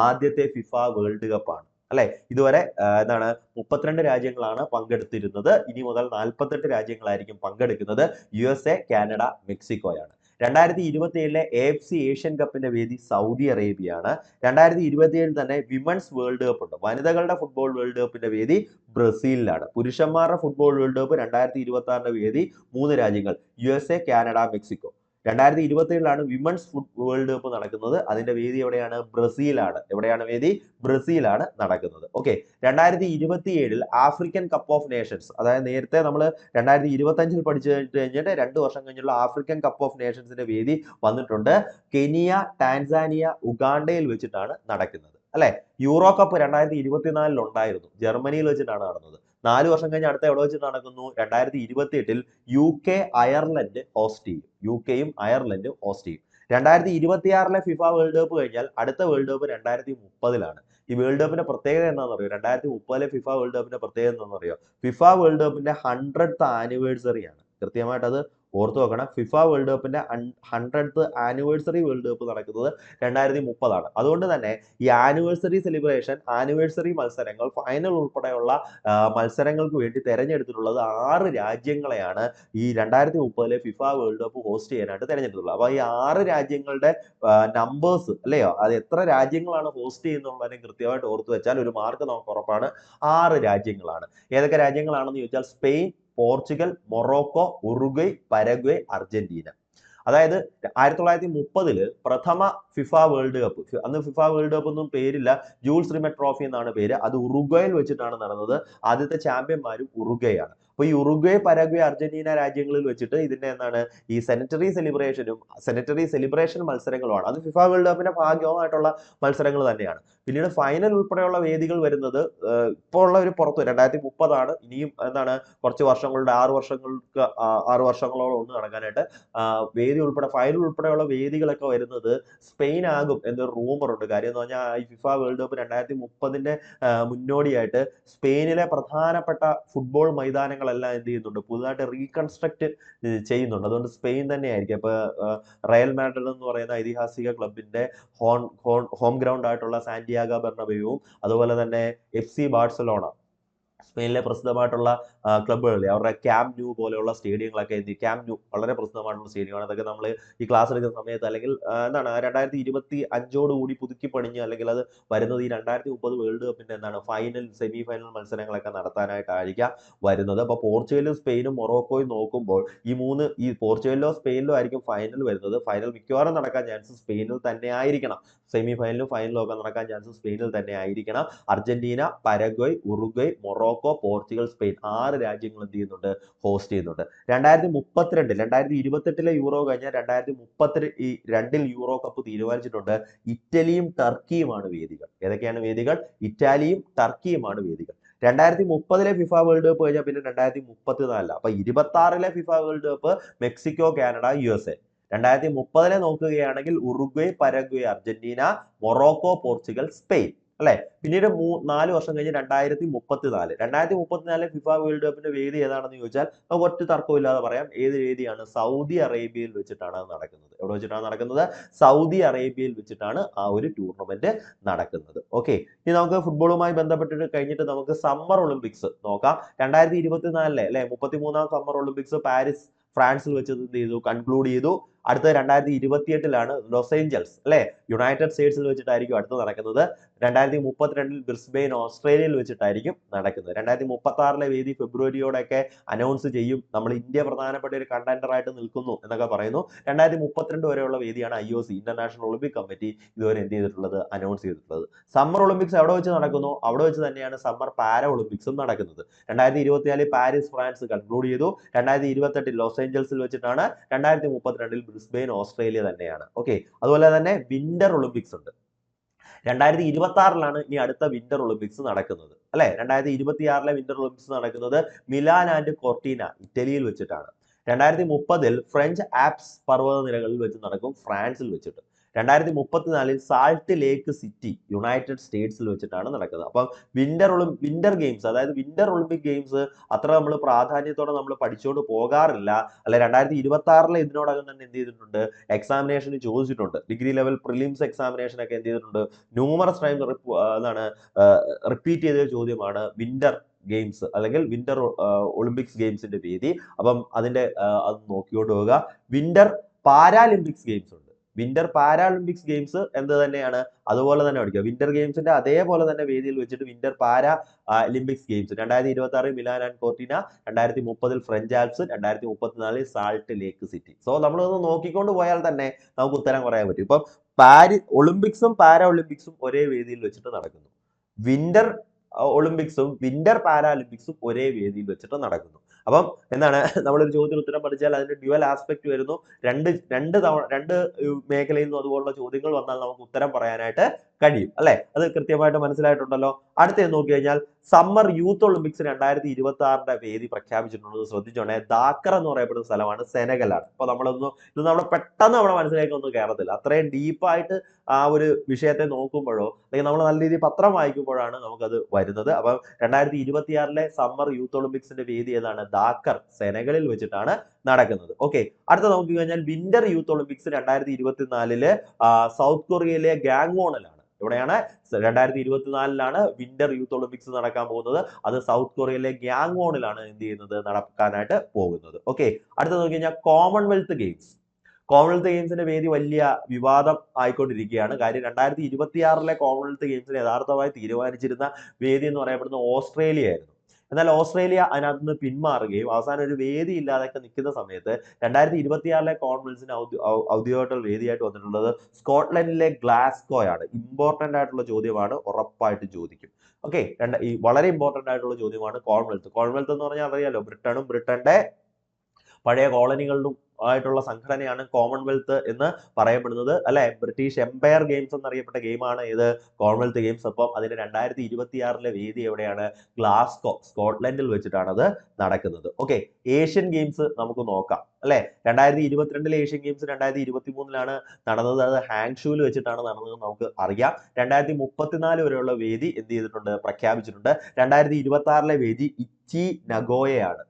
ആദ്യത്തെ ഫിഫ വേൾഡ് കപ്പാണ് അല്ലെ? ഇതുവരെ എന്താണ്? മുപ്പത്തിരണ്ട് രാജ്യങ്ങളാണ് പങ്കെടുത്തിരുന്നത്. ഇനി മുതൽ നാൽപ്പത്തെട്ട് രാജ്യങ്ങളായിരിക്കും പങ്കെടുക്കുന്നത് യു എസ് എ കാനഡ മെക്സിക്കോയാണ്. രണ്ടായിരത്തി ഇരുപത്തി ഏഴിലെ എഫ് സി ഏഷ്യൻ കപ്പിന്റെ വേദി സൗദി അറേബ്യയാണ് രണ്ടായിരത്തി ഇരുപത്തി ഏഴിൽ തന്നെ വിമൻസ് വേൾഡ് കപ്പ് ഉണ്ട്. വനിതകളുടെ ഫുട്ബോൾ വേൾഡ് കപ്പിന്റെ വേദി ബ്രസീലിലാണ്. പുരുഷന്മാരുടെ ഫുട്ബോൾ വേൾഡ് കപ്പ് രണ്ടായിരത്തി ഇരുപത്തി ആറിന്റെ വേദി മൂന്ന് രാജ്യങ്ങൾ U S A Canada Mexico രണ്ടായിരത്തി ഇരുപത്തി ഏഴിലാണ് വിമൻസ് ഫുട് വേൾഡ് കപ്പ് നടക്കുന്നത്. അതിന്റെ വേദി എവിടെയാണ്? ബ്രസീലാണ്. എവിടെയാണ് വേദി? ബ്രസീലാണ് നടക്കുന്നത്. ഓക്കെ. രണ്ടായിരത്തി ഇരുപത്തി ഏഴിൽ ആഫ്രിക്കൻ കപ്പ് ഓഫ് നേഷൻസ്. അതായത് നേരത്തെ നമ്മൾ രണ്ടായിരത്തി ഇരുപത്തി അഞ്ചിൽ പഠിച്ചു കഴിഞ്ഞിട്ട് രണ്ട് വർഷം കഴിഞ്ഞുള്ള ആഫ്രിക്കൻ കപ്പ് ഓഫ് നേഷൻസിന്റെ വേദി വന്നിട്ടുണ്ട്. കെനിയ ടാൻസാനിയ ഉഗാണ്ടയിൽ വെച്ചിട്ടാണ് നടക്കുന്നത്. അല്ലെ? യൂറോ കപ്പ് രണ്ടായിരത്തി ഇരുപത്തിനാലിൽ ഉണ്ടായിരുന്നു. ജർമ്മനിയിൽ വെച്ചിട്ടാണ് നടന്നത്. നാല് വർഷം കഴിഞ്ഞ് അടുത്ത എവിടെ വെച്ച് നടക്കുന്നു? രണ്ടായിരത്തി ഇരുപത്തി എട്ടിൽ യു കെ അയർലൻഡ് ഹോസ്റ്റ് ചെയ്യും യു കെയും അയർലൻഡും ഹോസ്റ്റ് ചെയ്യും. രണ്ടായിരത്തി ഇരുപത്തിയാറിലെ ഫിഫ വേൾഡ് കപ്പ് കഴിഞ്ഞാൽ അടുത്ത വേൾഡ് കപ്പ് രണ്ടായിരത്തി മുപ്പതിലാണ് ഈ വേൾഡ് കപ്പിന്റെ പ്രത്യേകത എന്താണെന്ന് അറിയോ രണ്ടായിരത്തി മുപ്പതിലെ ഫിഫ വേൾഡ് കപ്പിന്റെ പ്രത്യേകത എന്താണെന്ന് അറിയോ ഫിഫ വേൾഡ് കപ്പിന്റെ ഹൺഡ്രഡ് ആനിവേഴ്സറി ആണ്. കൃത്യമായിട്ട് അത് ഓർത്ത് വെക്കണം. ഫിഫ വേൾഡ് കപ്പിന്റെ ഹൺഡ്രഡ് ആനിവേഴ്സറി വേൾഡ് കപ്പ് നടക്കുന്നത് രണ്ടായിരത്തി മുപ്പതാണ് അതുകൊണ്ട് തന്നെ ഈ ആനിവേഴ്സറി സെലിബ്രേഷൻ ആനിവേഴ്സറി മത്സരങ്ങൾ ഫൈനൽ ഉൾപ്പെടെയുള്ള മത്സരങ്ങൾക്ക് വേണ്ടി തെരഞ്ഞെടുത്തിട്ടുള്ളത് ആറ് രാജ്യങ്ങളെയാണ് ഈ രണ്ടായിരത്തി മുപ്പതിലെ ഫിഫ വേൾഡ് കപ്പ് ഹോസ്റ്റ് ചെയ്യാനായിട്ട് തെരഞ്ഞെടുത്തിട്ടുള്ളത്. അപ്പോൾ ഈ ആറ് രാജ്യങ്ങളുടെ നമ്പേഴ്സ് അല്ലയോ? അത് എത്ര രാജ്യങ്ങളാണ് ഹോസ്റ്റ് ചെയ്യുന്നുള്ളതിനെ കൃത്യമായിട്ട് ഓർത്തു വെച്ചാൽ ഒരു മാർക്ക് നമുക്ക് ഉറപ്പാണ്. ആറ് രാജ്യങ്ങളാണ്. ഏതൊക്കെ രാജ്യങ്ങളാണെന്ന് ചോദിച്ചാൽ Spain Portugal Morocco Uruguay Paraguay Argentina. അതായത് ആയിരത്തി തൊള്ളായിരത്തി മുപ്പതിൽ പ്രഥമ ഫിഫ വേൾഡ് കപ്പ്. അന്ന് ഫിഫ വേൾഡ് കപ്പ് ഒന്നും പേരില്ല. ജൂൾസ് റിമെ ട്രോഫി എന്നാണ് പേര്. അത് ഉറുഗ്വയിൽ വെച്ചിട്ടാണ് നടന്നത്. ആദ്യത്തെ ചാമ്പ്യന്മാരും ഉറുഗ്വയാണ്. അപ്പോൾ ഈ ഉറുഗ്വേ പരഗ്വേ അർജന്റീന രാജ്യങ്ങളിൽ വെച്ചിട്ട് ഇതിന്റെ എന്താണ് ഈ സെനറ്ററി സെലിബ്രേഷനും സെനറ്ററി സെലിബ്രേഷൻ മത്സരങ്ങളുമാണ്. അത് ഫിഫ വേൾഡ് കപ്പിന്റെ ഭാഗമായിട്ടുള്ള മത്സരങ്ങൾ തന്നെയാണ്. പിന്നീട് ഫൈനൽ ഉൾപ്പെടെയുള്ള വേദികൾ വരുന്നത് ഇപ്പോൾ ഉള്ള ഒരു പുറത്ത് രണ്ടായിരത്തി മുപ്പതാണ് ഇനിയും എന്താണ് കുറച്ച് വർഷങ്ങളുടെ ആറ് വർഷങ്ങൾക്ക് ആറ് വർഷങ്ങളോളം ഒന്ന് നടക്കാനായിട്ട്. വേദി ഉൾപ്പെടെ ഫൈനൽ ഉൾപ്പെടെയുള്ള വേദികളൊക്കെ വരുന്നത് സ്പെയിൻ ആകും എന്നൊരു റൂമർ ഉണ്ട്. കാര്യം എന്ന് പറഞ്ഞാൽ ഈ ഫിഫ വേൾഡ് കപ്പ് രണ്ടായിരത്തി മുപ്പതിന്റെ മുന്നോടിയായിട്ട് സ്പെയിനിലെ പ്രധാനപ്പെട്ട ഫുട്ബോൾ മൈതാനങ്ങളെല്ലാം എന്ത് ചെയ്യുന്നുണ്ട്? പുതുതായിട്ട് റീകൺസ്ട്രക്ട് ചെയ്യുന്നുണ്ട്. അതുകൊണ്ട് സ്പെയിൻ തന്നെയായിരിക്കും. ഇപ്പൊ ആ, റയൽ മാഡ്രിഡ് എന്ന് പറയുന്ന ഐതിഹാസിക ക്ലബിന്റെ ഹോൺ ഹോം ഗ്രൗണ്ട് ആയിട്ടുള്ള സാന്റിയാഗോ ബെർണബയും അതുപോലെ തന്നെ എഫ് സി ബാഴ്സലോണ സ്പെയിനിലെ പ്രസിദ്ധമായിട്ടുള്ള ക്ലബ്ബുകളിൽ അവരുടെ ക്യാമ്പ് ന്യൂ പോലെയുള്ള സ്റ്റേഡിയങ്ങളൊക്കെ എന്ത് ക്യാമ്പ് ന്യൂ വളരെ പ്രസിദ്ധമായിട്ടുള്ള സ്റ്റേഡിയമാണ്. അതൊക്കെ നമ്മൾ ഈ ക്ലാസ് എടുക്കുന്ന സമയത്ത് അല്ലെങ്കിൽ എന്താണ് രണ്ടായിരത്തി ഇരുപത്തി അഞ്ചോട് കൂടി പുതുക്കി പണിഞ്ഞ് അല്ലെങ്കിൽ അത് വരുന്നത് ഈ രണ്ടായിരത്തി മുപ്പത് വേൾഡ് കപ്പിന്റെ എന്താണ് ഫൈനൽ സെമി ഫൈനൽ മത്സരങ്ങളൊക്കെ നടത്താനായിട്ടായിരിക്കാം വരുന്നത്. അപ്പോൾ പോർച്ചുഗലും സ്പെയിനും മൊറോക്കോയും നോക്കുമ്പോൾ ഈ മൂന്ന് ഈ പോർച്ചുഗലിലോ സ്പെയിനിലോ ആയിരിക്കും ഫൈനൽ വരുന്നത്. ഫൈനൽ മിക്കവാറും നടക്കാൻ ചാൻസ് സ്പെയിനിൽ തന്നെ ആയിരിക്കണം. സെമി ഫൈനലും ഫൈനലും ഒക്കെ നടക്കാൻ ചാൻസ് സ്പെയിനിൽ തന്നെ ആയിരിക്കണം. Argentina Paraguay Uruguay Morocco Portugal Spain ആറ് രാജ്യങ്ങൾ എന്ത് ചെയ്യുന്നുണ്ട്? ഹോസ്റ്റ് ചെയ്യുന്നുണ്ട്. രണ്ടായിരത്തി മുപ്പത്തിരണ്ടിൽ രണ്ടായിരത്തി ഇരുപത്തെട്ടിലെ യൂറോ കഴിഞ്ഞാൽ രണ്ടായിരത്തി മുപ്പത്തി ഈ രണ്ടിൽ യൂറോ കപ്പ് തീരുമാനിച്ചിട്ടുണ്ട്. ഇറ്റലിയും ടർക്കിയുമാണ് വേദികൾ. ഏതൊക്കെയാണ് വേദികൾ? ഇറ്റാലിയും ടർക്കിയുമാണ് വേദികൾ. രണ്ടായിരത്തി മുപ്പതിലെ ഫിഫ വേൾഡ് കപ്പ് കഴിഞ്ഞാൽ പിന്നെ രണ്ടായിരത്തി മുപ്പത്തിനാലിൽ അപ്പൊ ഇരുപത്തി ആറിലെ FIFA world cup Mexico Canada U S A. രണ്ടായിരത്തി മുപ്പതിലെ നോക്കുകയാണെങ്കിൽ Uruguay Paraguay Argentina Morocco Portugal Spain. അല്ലെ? പിന്നീട് മൂ നാല് വർഷം കഴിഞ്ഞ് രണ്ടായിരത്തി മുപ്പത്തി നാല് രണ്ടായിരത്തി മുപ്പത്തിനാലിലെ ഫിഫ വേൾഡ് കപ്പിന്റെ വേദി ഏതാണെന്ന് ചോദിച്ചാൽ നമുക്ക് ഒറ്റ തർക്കമില്ലാതെ പറയാം. ഏത് വേദിയാണ് സൗദി അറേബ്യയിൽ വെച്ചിട്ടാണ് നടക്കുന്നത്. എവിടെ വെച്ചിട്ടാണ് നടക്കുന്നത്? സൗദി അറേബ്യയിൽ വെച്ചിട്ടാണ് ആ ഒരു ടൂർണമെന്റ് നടക്കുന്നത്. ഓക്കെ ഇനി നമുക്ക് ഫുട്ബോളുമായി ബന്ധപ്പെട്ടിട്ട് കഴിഞ്ഞിട്ട് നമുക്ക് സമ്മർ ഒളിമ്പിക്സ് നോക്കാം. രണ്ടായിരത്തി ഇരുപത്തിനാലിലെ അല്ലെ? മുപ്പത്തിമൂന്നാം സമ്മർ ഒളിമ്പിക്സ് പാരീസ് ഫ്രാൻസിൽ വെച്ച് എന്ത് ചെയ്തു? കൺക്ലൂഡ് ചെയ്തു. അടുത്ത രണ്ടായിരത്തി ഇരുപത്തിയെട്ടിലാണ് ലോസ് ഏഞ്ചൽസ് അല്ലെ? യുണൈറ്റഡ് സ്റ്റേറ്റ്സിൽ വെച്ചിട്ടായിരിക്കും അടുത്ത് നടക്കുന്നത്. രണ്ടായിരത്തി മുപ്പത്തിരണ്ടിൽ ബ്രിസ്ബെയിൻ ഓസ്ട്രേലിയയിൽ വെച്ചിട്ടായിരിക്കും നടക്കുന്നത്. രണ്ടായിരത്തി മുപ്പത്തി ആറിലെ വേദി ഫെബ്രുവരിയോടെയൊക്കെ അനൗൺസ് ചെയ്യും. നമ്മൾ ഇന്ത്യ പ്രധാനപ്പെട്ട ഒരു കണ്ടന്റർ ആയിട്ട് നിൽക്കുന്നു എന്നൊക്കെ പറയുന്നു. രണ്ടായിരത്തി മുപ്പത്തിരണ്ട് വരെയുള്ള വേദിയാണ് I O C international Olympic committee ഇതുവരെ എന്ത് ചെയ്തിട്ടുള്ളത്? അനൗൺസ് ചെയ്തിട്ടുള്ളത്. സമ്മർ ഒളിമ്പിക്സ് എവിടെ വെച്ച് നടക്കുന്നു? അവിടെ വെച്ച് തന്നെയാണ് സമ്മർ പാര ഒളിമ്പിക്സും നടക്കുന്നത്. രണ്ടായിരത്തി ഇരുപത്തിനാലിൽ പാരീസ് ഫ്രാൻസ് കൺക്ലൂഡ് ചെയ്തു. രണ്ടായിരത്തി ഇരുപത്തെട്ടിൽ ലോസ് ഏഞ്ചൽസിൽ വെച്ചിട്ടാണ്. രണ്ടായിരത്തി മുപ്പത്തിരണ്ടിൽ ബ്രിസ്ബെയിൻ ഓസ്ട്രേലിയ തന്നെയാണ്. ഓക്കെ അതുപോലെ തന്നെ വിന്റർ ഒളിമ്പിക്സ് ഉണ്ട്. രണ്ടായിരത്തി ഇരുപത്തി ആറിലാണ് ഇനി അടുത്ത വിന്റർ ഒളിമ്പിക്സ് നടക്കുന്നത്. അല്ലെ? രണ്ടായിരത്തി ഇരുപത്തി ആറിലെ വിന്റർ ഒളിമ്പിക്സ് നടക്കുന്നത് മിലാൻ ആൻഡ് കോർട്ടീന ഇറ്റലിയിൽ വെച്ചിട്ടാണ്. രണ്ടായിരത്തി മുപ്പതിൽ ഫ്രഞ്ച് ആപ്സ് പർവത നിരകളിൽ വെച്ച് നടക്കും ഫ്രാൻസിൽ വെച്ചിട്ട്. രണ്ടായിരത്തി മുപ്പത്തിനാലിൽ സാൾട്ട് ലേക്ക് സിറ്റി യുണൈറ്റഡ് സ്റ്റേറ്റ്സിൽ വെച്ചിട്ടാണ് നടക്കുന്നത്. അപ്പം വിന്റർ ഒളിം വിന്റർ ഗെയിംസ് അതായത് വിന്റർ ഒളിമ്പിക് ഗെയിംസ് അത്ര നമ്മൾ പ്രാധാന്യത്തോടെ നമ്മൾ പഠിച്ചുകൊണ്ട് പോകാറില്ല. അല്ലെ രണ്ടായിരത്തി ഇരുപത്തി ആറിലെ ഇതിനോടകം തന്നെ എന്ത് ചെയ്തിട്ടുണ്ട്? എക്സാമിനേഷന് ചോദിച്ചിട്ടുണ്ട്. ഡിഗ്രി ലെവൽ പ്രിലിംസ് എക്സാമിനേഷൻ ഒക്കെ എന്ത് ചെയ്തിട്ടുണ്ട്? ന്യൂമറസ് ടൈം എന്താണ് റിപ്പീറ്റ് ചെയ്ത ചോദ്യമാണ് വിന്റർ ഗെയിംസ് അല്ലെങ്കിൽ വിന്റർ ഒളിമ്പിക്സ് ഗെയിംസിന്റെ വേദി അപ്പം അതിന്റെ അത് നോക്കിക്കൊണ്ട് പോവുക. വിന്റർ പാരാലിമ്പിക്സ് ഗെയിംസ് ഉണ്ട്. വിന്റർ പാരാളിമ്പിക്സ് ഗെയിംസ് എന്ത് തന്നെയാണ്. അതുപോലെ തന്നെ പഠിക്കുക. വിന്റർ ഗെയിംസിന്റെ അതേപോലെ തന്നെ വേദിയിൽ വെച്ചിട്ട് വിന്റർ പാരാ ഒളിമ്പിക്സ് ഗെയിംസ്. രണ്ടായിരത്തി ഇരുപത്തി ആറ് മിലാൻ ആൻഡ് കോർട്ടിന രണ്ടായിരത്തി മുപ്പതിൽ ഫ്രഞ്ച് ആൽപ്സ് രണ്ടായിരത്തി മുപ്പത്തിനാലിൽ സാൾട്ട് ലേക്ക് സിറ്റി. സോ നമ്മളൊന്ന് നോക്കിക്കൊണ്ട് പോയാൽ തന്നെ നമുക്ക് ഉത്തരം പറയാൻ പറ്റും. ഇപ്പം പാരി ഒളിമ്പിക്സും പാരാ ഒളിമ്പിക്സും ഒരേ വേദിയിൽ വെച്ചിട്ട് നടക്കുന്നു. വിന്റർ ഒളിമ്പിക്സും വിന്റർ പാരാ ഒളിമ്പിക്സും ഒരേ വേദിയിൽ വെച്ചിട്ട് നടക്കുന്നു. അപ്പം എന്താണ് നമ്മളൊരു ചോദ്യത്തിന് ഉത്തരം പഠിച്ചാൽ അതിന്റെ ഡ്യുവൽ ആസ്പെക്ട് വരുന്നു. രണ്ട് രണ്ട് തവണ രണ്ട് മേഖലയിൽ നിന്നും അതുപോലുള്ള ചോദ്യങ്ങൾ വന്നാൽ നമുക്ക് ഉത്തരം പറയാനായിട്ട് കഴിയും അല്ലെ? അത് കൃത്യമായിട്ട് മനസ്സിലായിട്ടുണ്ടല്ലോ. അടുത്ത നോക്കി കഴിഞ്ഞാൽ സമ്മർ യൂത്ത് ഒളിമ്പിക്സ് രണ്ടായിരത്തി ഇരുപത്തി ആറിന്റെ വേദി പ്രഖ്യാപിച്ചിട്ടുള്ളത് ശ്രദ്ധിച്ചോണേ. ദാക്കർ എന്ന് പറയപ്പെടുന്ന സ്ഥലമാണ് സെനഗലാണ്. അപ്പൊ നമ്മളൊന്നും ഇത് നമ്മൾ പെട്ടെന്ന് നമ്മുടെ മനസ്സിലേക്ക് ഒന്നും കയറത്തില്ല അത്രയും ഡീപ്പായിട്ട് ആ ഒരു വിഷയത്തെ നോക്കുമ്പോഴോ അല്ലെങ്കിൽ നമ്മൾ നല്ല രീതിയിൽ പത്രം വായിക്കുമ്പോഴാണ് നമുക്കത് വരുന്നത്. അപ്പം രണ്ടായിരത്തി ഇരുപത്തിയാറിലെ സമ്മർ യൂത്ത് ഒളിമ്പിക്സിന്റെ വേദി ഏതാണ്? ദാക്കർ സെനഗലിൽ വെച്ചിട്ടാണ് നടക്കുന്നത്. ഓക്കെ അടുത്ത നോക്കി കഴിഞ്ഞാൽ വിന്റർ യൂത്ത് ഒളിമ്പിക്സ് രണ്ടായിരത്തി ഇരുപത്തിനാലിൽ സൗത്ത് കൊറിയയിലെ ഗാങ്വോണിലാണ് എവിടെയാണ്? രണ്ടായിരത്തി ഇരുപത്തിനാലിലാണ് വിന്റർ യൂത്ത് ഒളിമ്പിക്സ് നടക്കാൻ പോകുന്നത്. അത് സൗത്ത് കൊറിയയിലെ ഗ്യാങ്വോണിലാണ് എന്ത് ചെയ്യുന്നത്? നടക്കാനായിട്ട് പോകുന്നത്. ഓക്കെ അടുത്ത നോക്കി കഴിഞ്ഞാൽ കോമൺവെൽത്ത് ഗെയിംസ് കോമൺവെൽത്ത് ഗെയിംസിന്റെ വേദി വലിയ വിവാദം ആയിക്കൊണ്ടിരിക്കുകയാണ്. കാര്യം രണ്ടായിരത്തി ഇരുപത്തിയാറിലെ കോമൺവെൽത്ത് ഗെയിംസിന് യഥാർത്ഥമായി തീരുമാനിച്ചിരുന്ന വേദി എന്ന് പറയപ്പെടുന്ന ഓസ്ട്രേലിയ ആയിരുന്നു എന്നാൽ ഓസ്ട്രേലിയ അതിനകത്ത് നിന്ന് പിന്മാറുകയും അവസാനം ഒരു വേദി ഇല്ലാതെയൊക്കെ നിൽക്കുന്ന സമയത്ത് രണ്ടായിരത്തി ഇരുപത്തിയാറിലെ കോൺഫറൻസിന് ഔദ്യോഗികമായിട്ടുള്ള വേദിയായിട്ട് വന്നിട്ടുള്ളത് സ്കോട്ട്ലൻഡിലെ ഗ്ലാസ്കോ ആണ് ഇമ്പോർട്ടന്റ് ആയിട്ടുള്ള ചോദ്യമാണ്. ഉറപ്പായിട്ട് ചോദിക്കും. ഓക്കെ രണ്ട് ഈ വളരെ ഇമ്പോർട്ടന്റ് ആയിട്ടുള്ള ചോദ്യമാണ് കോൺവെൽത്ത്. കോൺവെൽത്ത് എന്ന് പറഞ്ഞാൽ അറിയാലോ ബ്രിട്ടനും ബ്രിട്ടന്റെ പഴയ കോളനികളിലും ആയിട്ടുള്ള സംഘടനയാണ് കോമൺവെൽത്ത് എന്ന് പറയപ്പെടുന്നത്. അല്ലെ? ബ്രിട്ടീഷ് എംപയർ ഗെയിംസ് എന്നറിയപ്പെട്ട ഗെയിമാണ് ഇത്. കോമൺവെൽത്ത് ഗെയിംസ് അപ്പം അതിന്റെ രണ്ടായിരത്തി ഇരുപത്തിയാറിലെ വേദി എവിടെയാണ്? ഗ്ലാസ്കോ സ്കോട്ട്ലൻഡിൽ വെച്ചിട്ടാണ് അത് നടക്കുന്നത്. ഓക്കെ ഏഷ്യൻ ഗെയിംസ് നമുക്ക് നോക്കാം. അല്ലെ? രണ്ടായിരത്തി ഇരുപത്തിരണ്ടിലെ ഏഷ്യൻ ഗെയിംസ് രണ്ടായിരത്തി ഇരുപത്തി മൂന്നിലാണ് നടന്നത്. അത് ഹാങ്ഷൂവിൽ വെച്ചിട്ടാണ് നടന്നത് നമുക്ക് അറിയാം. രണ്ടായിരത്തി മുപ്പത്തിനാല് വരെയുള്ള വേദി എന്ത് ചെയ്തിട്ടുണ്ട്? പ്രഖ്യാപിച്ചിട്ടുണ്ട്. രണ്ടായിരത്തി ഇരുപത്തി ആറിലെ വേദി ഇച്ചി നഗോയയാണ്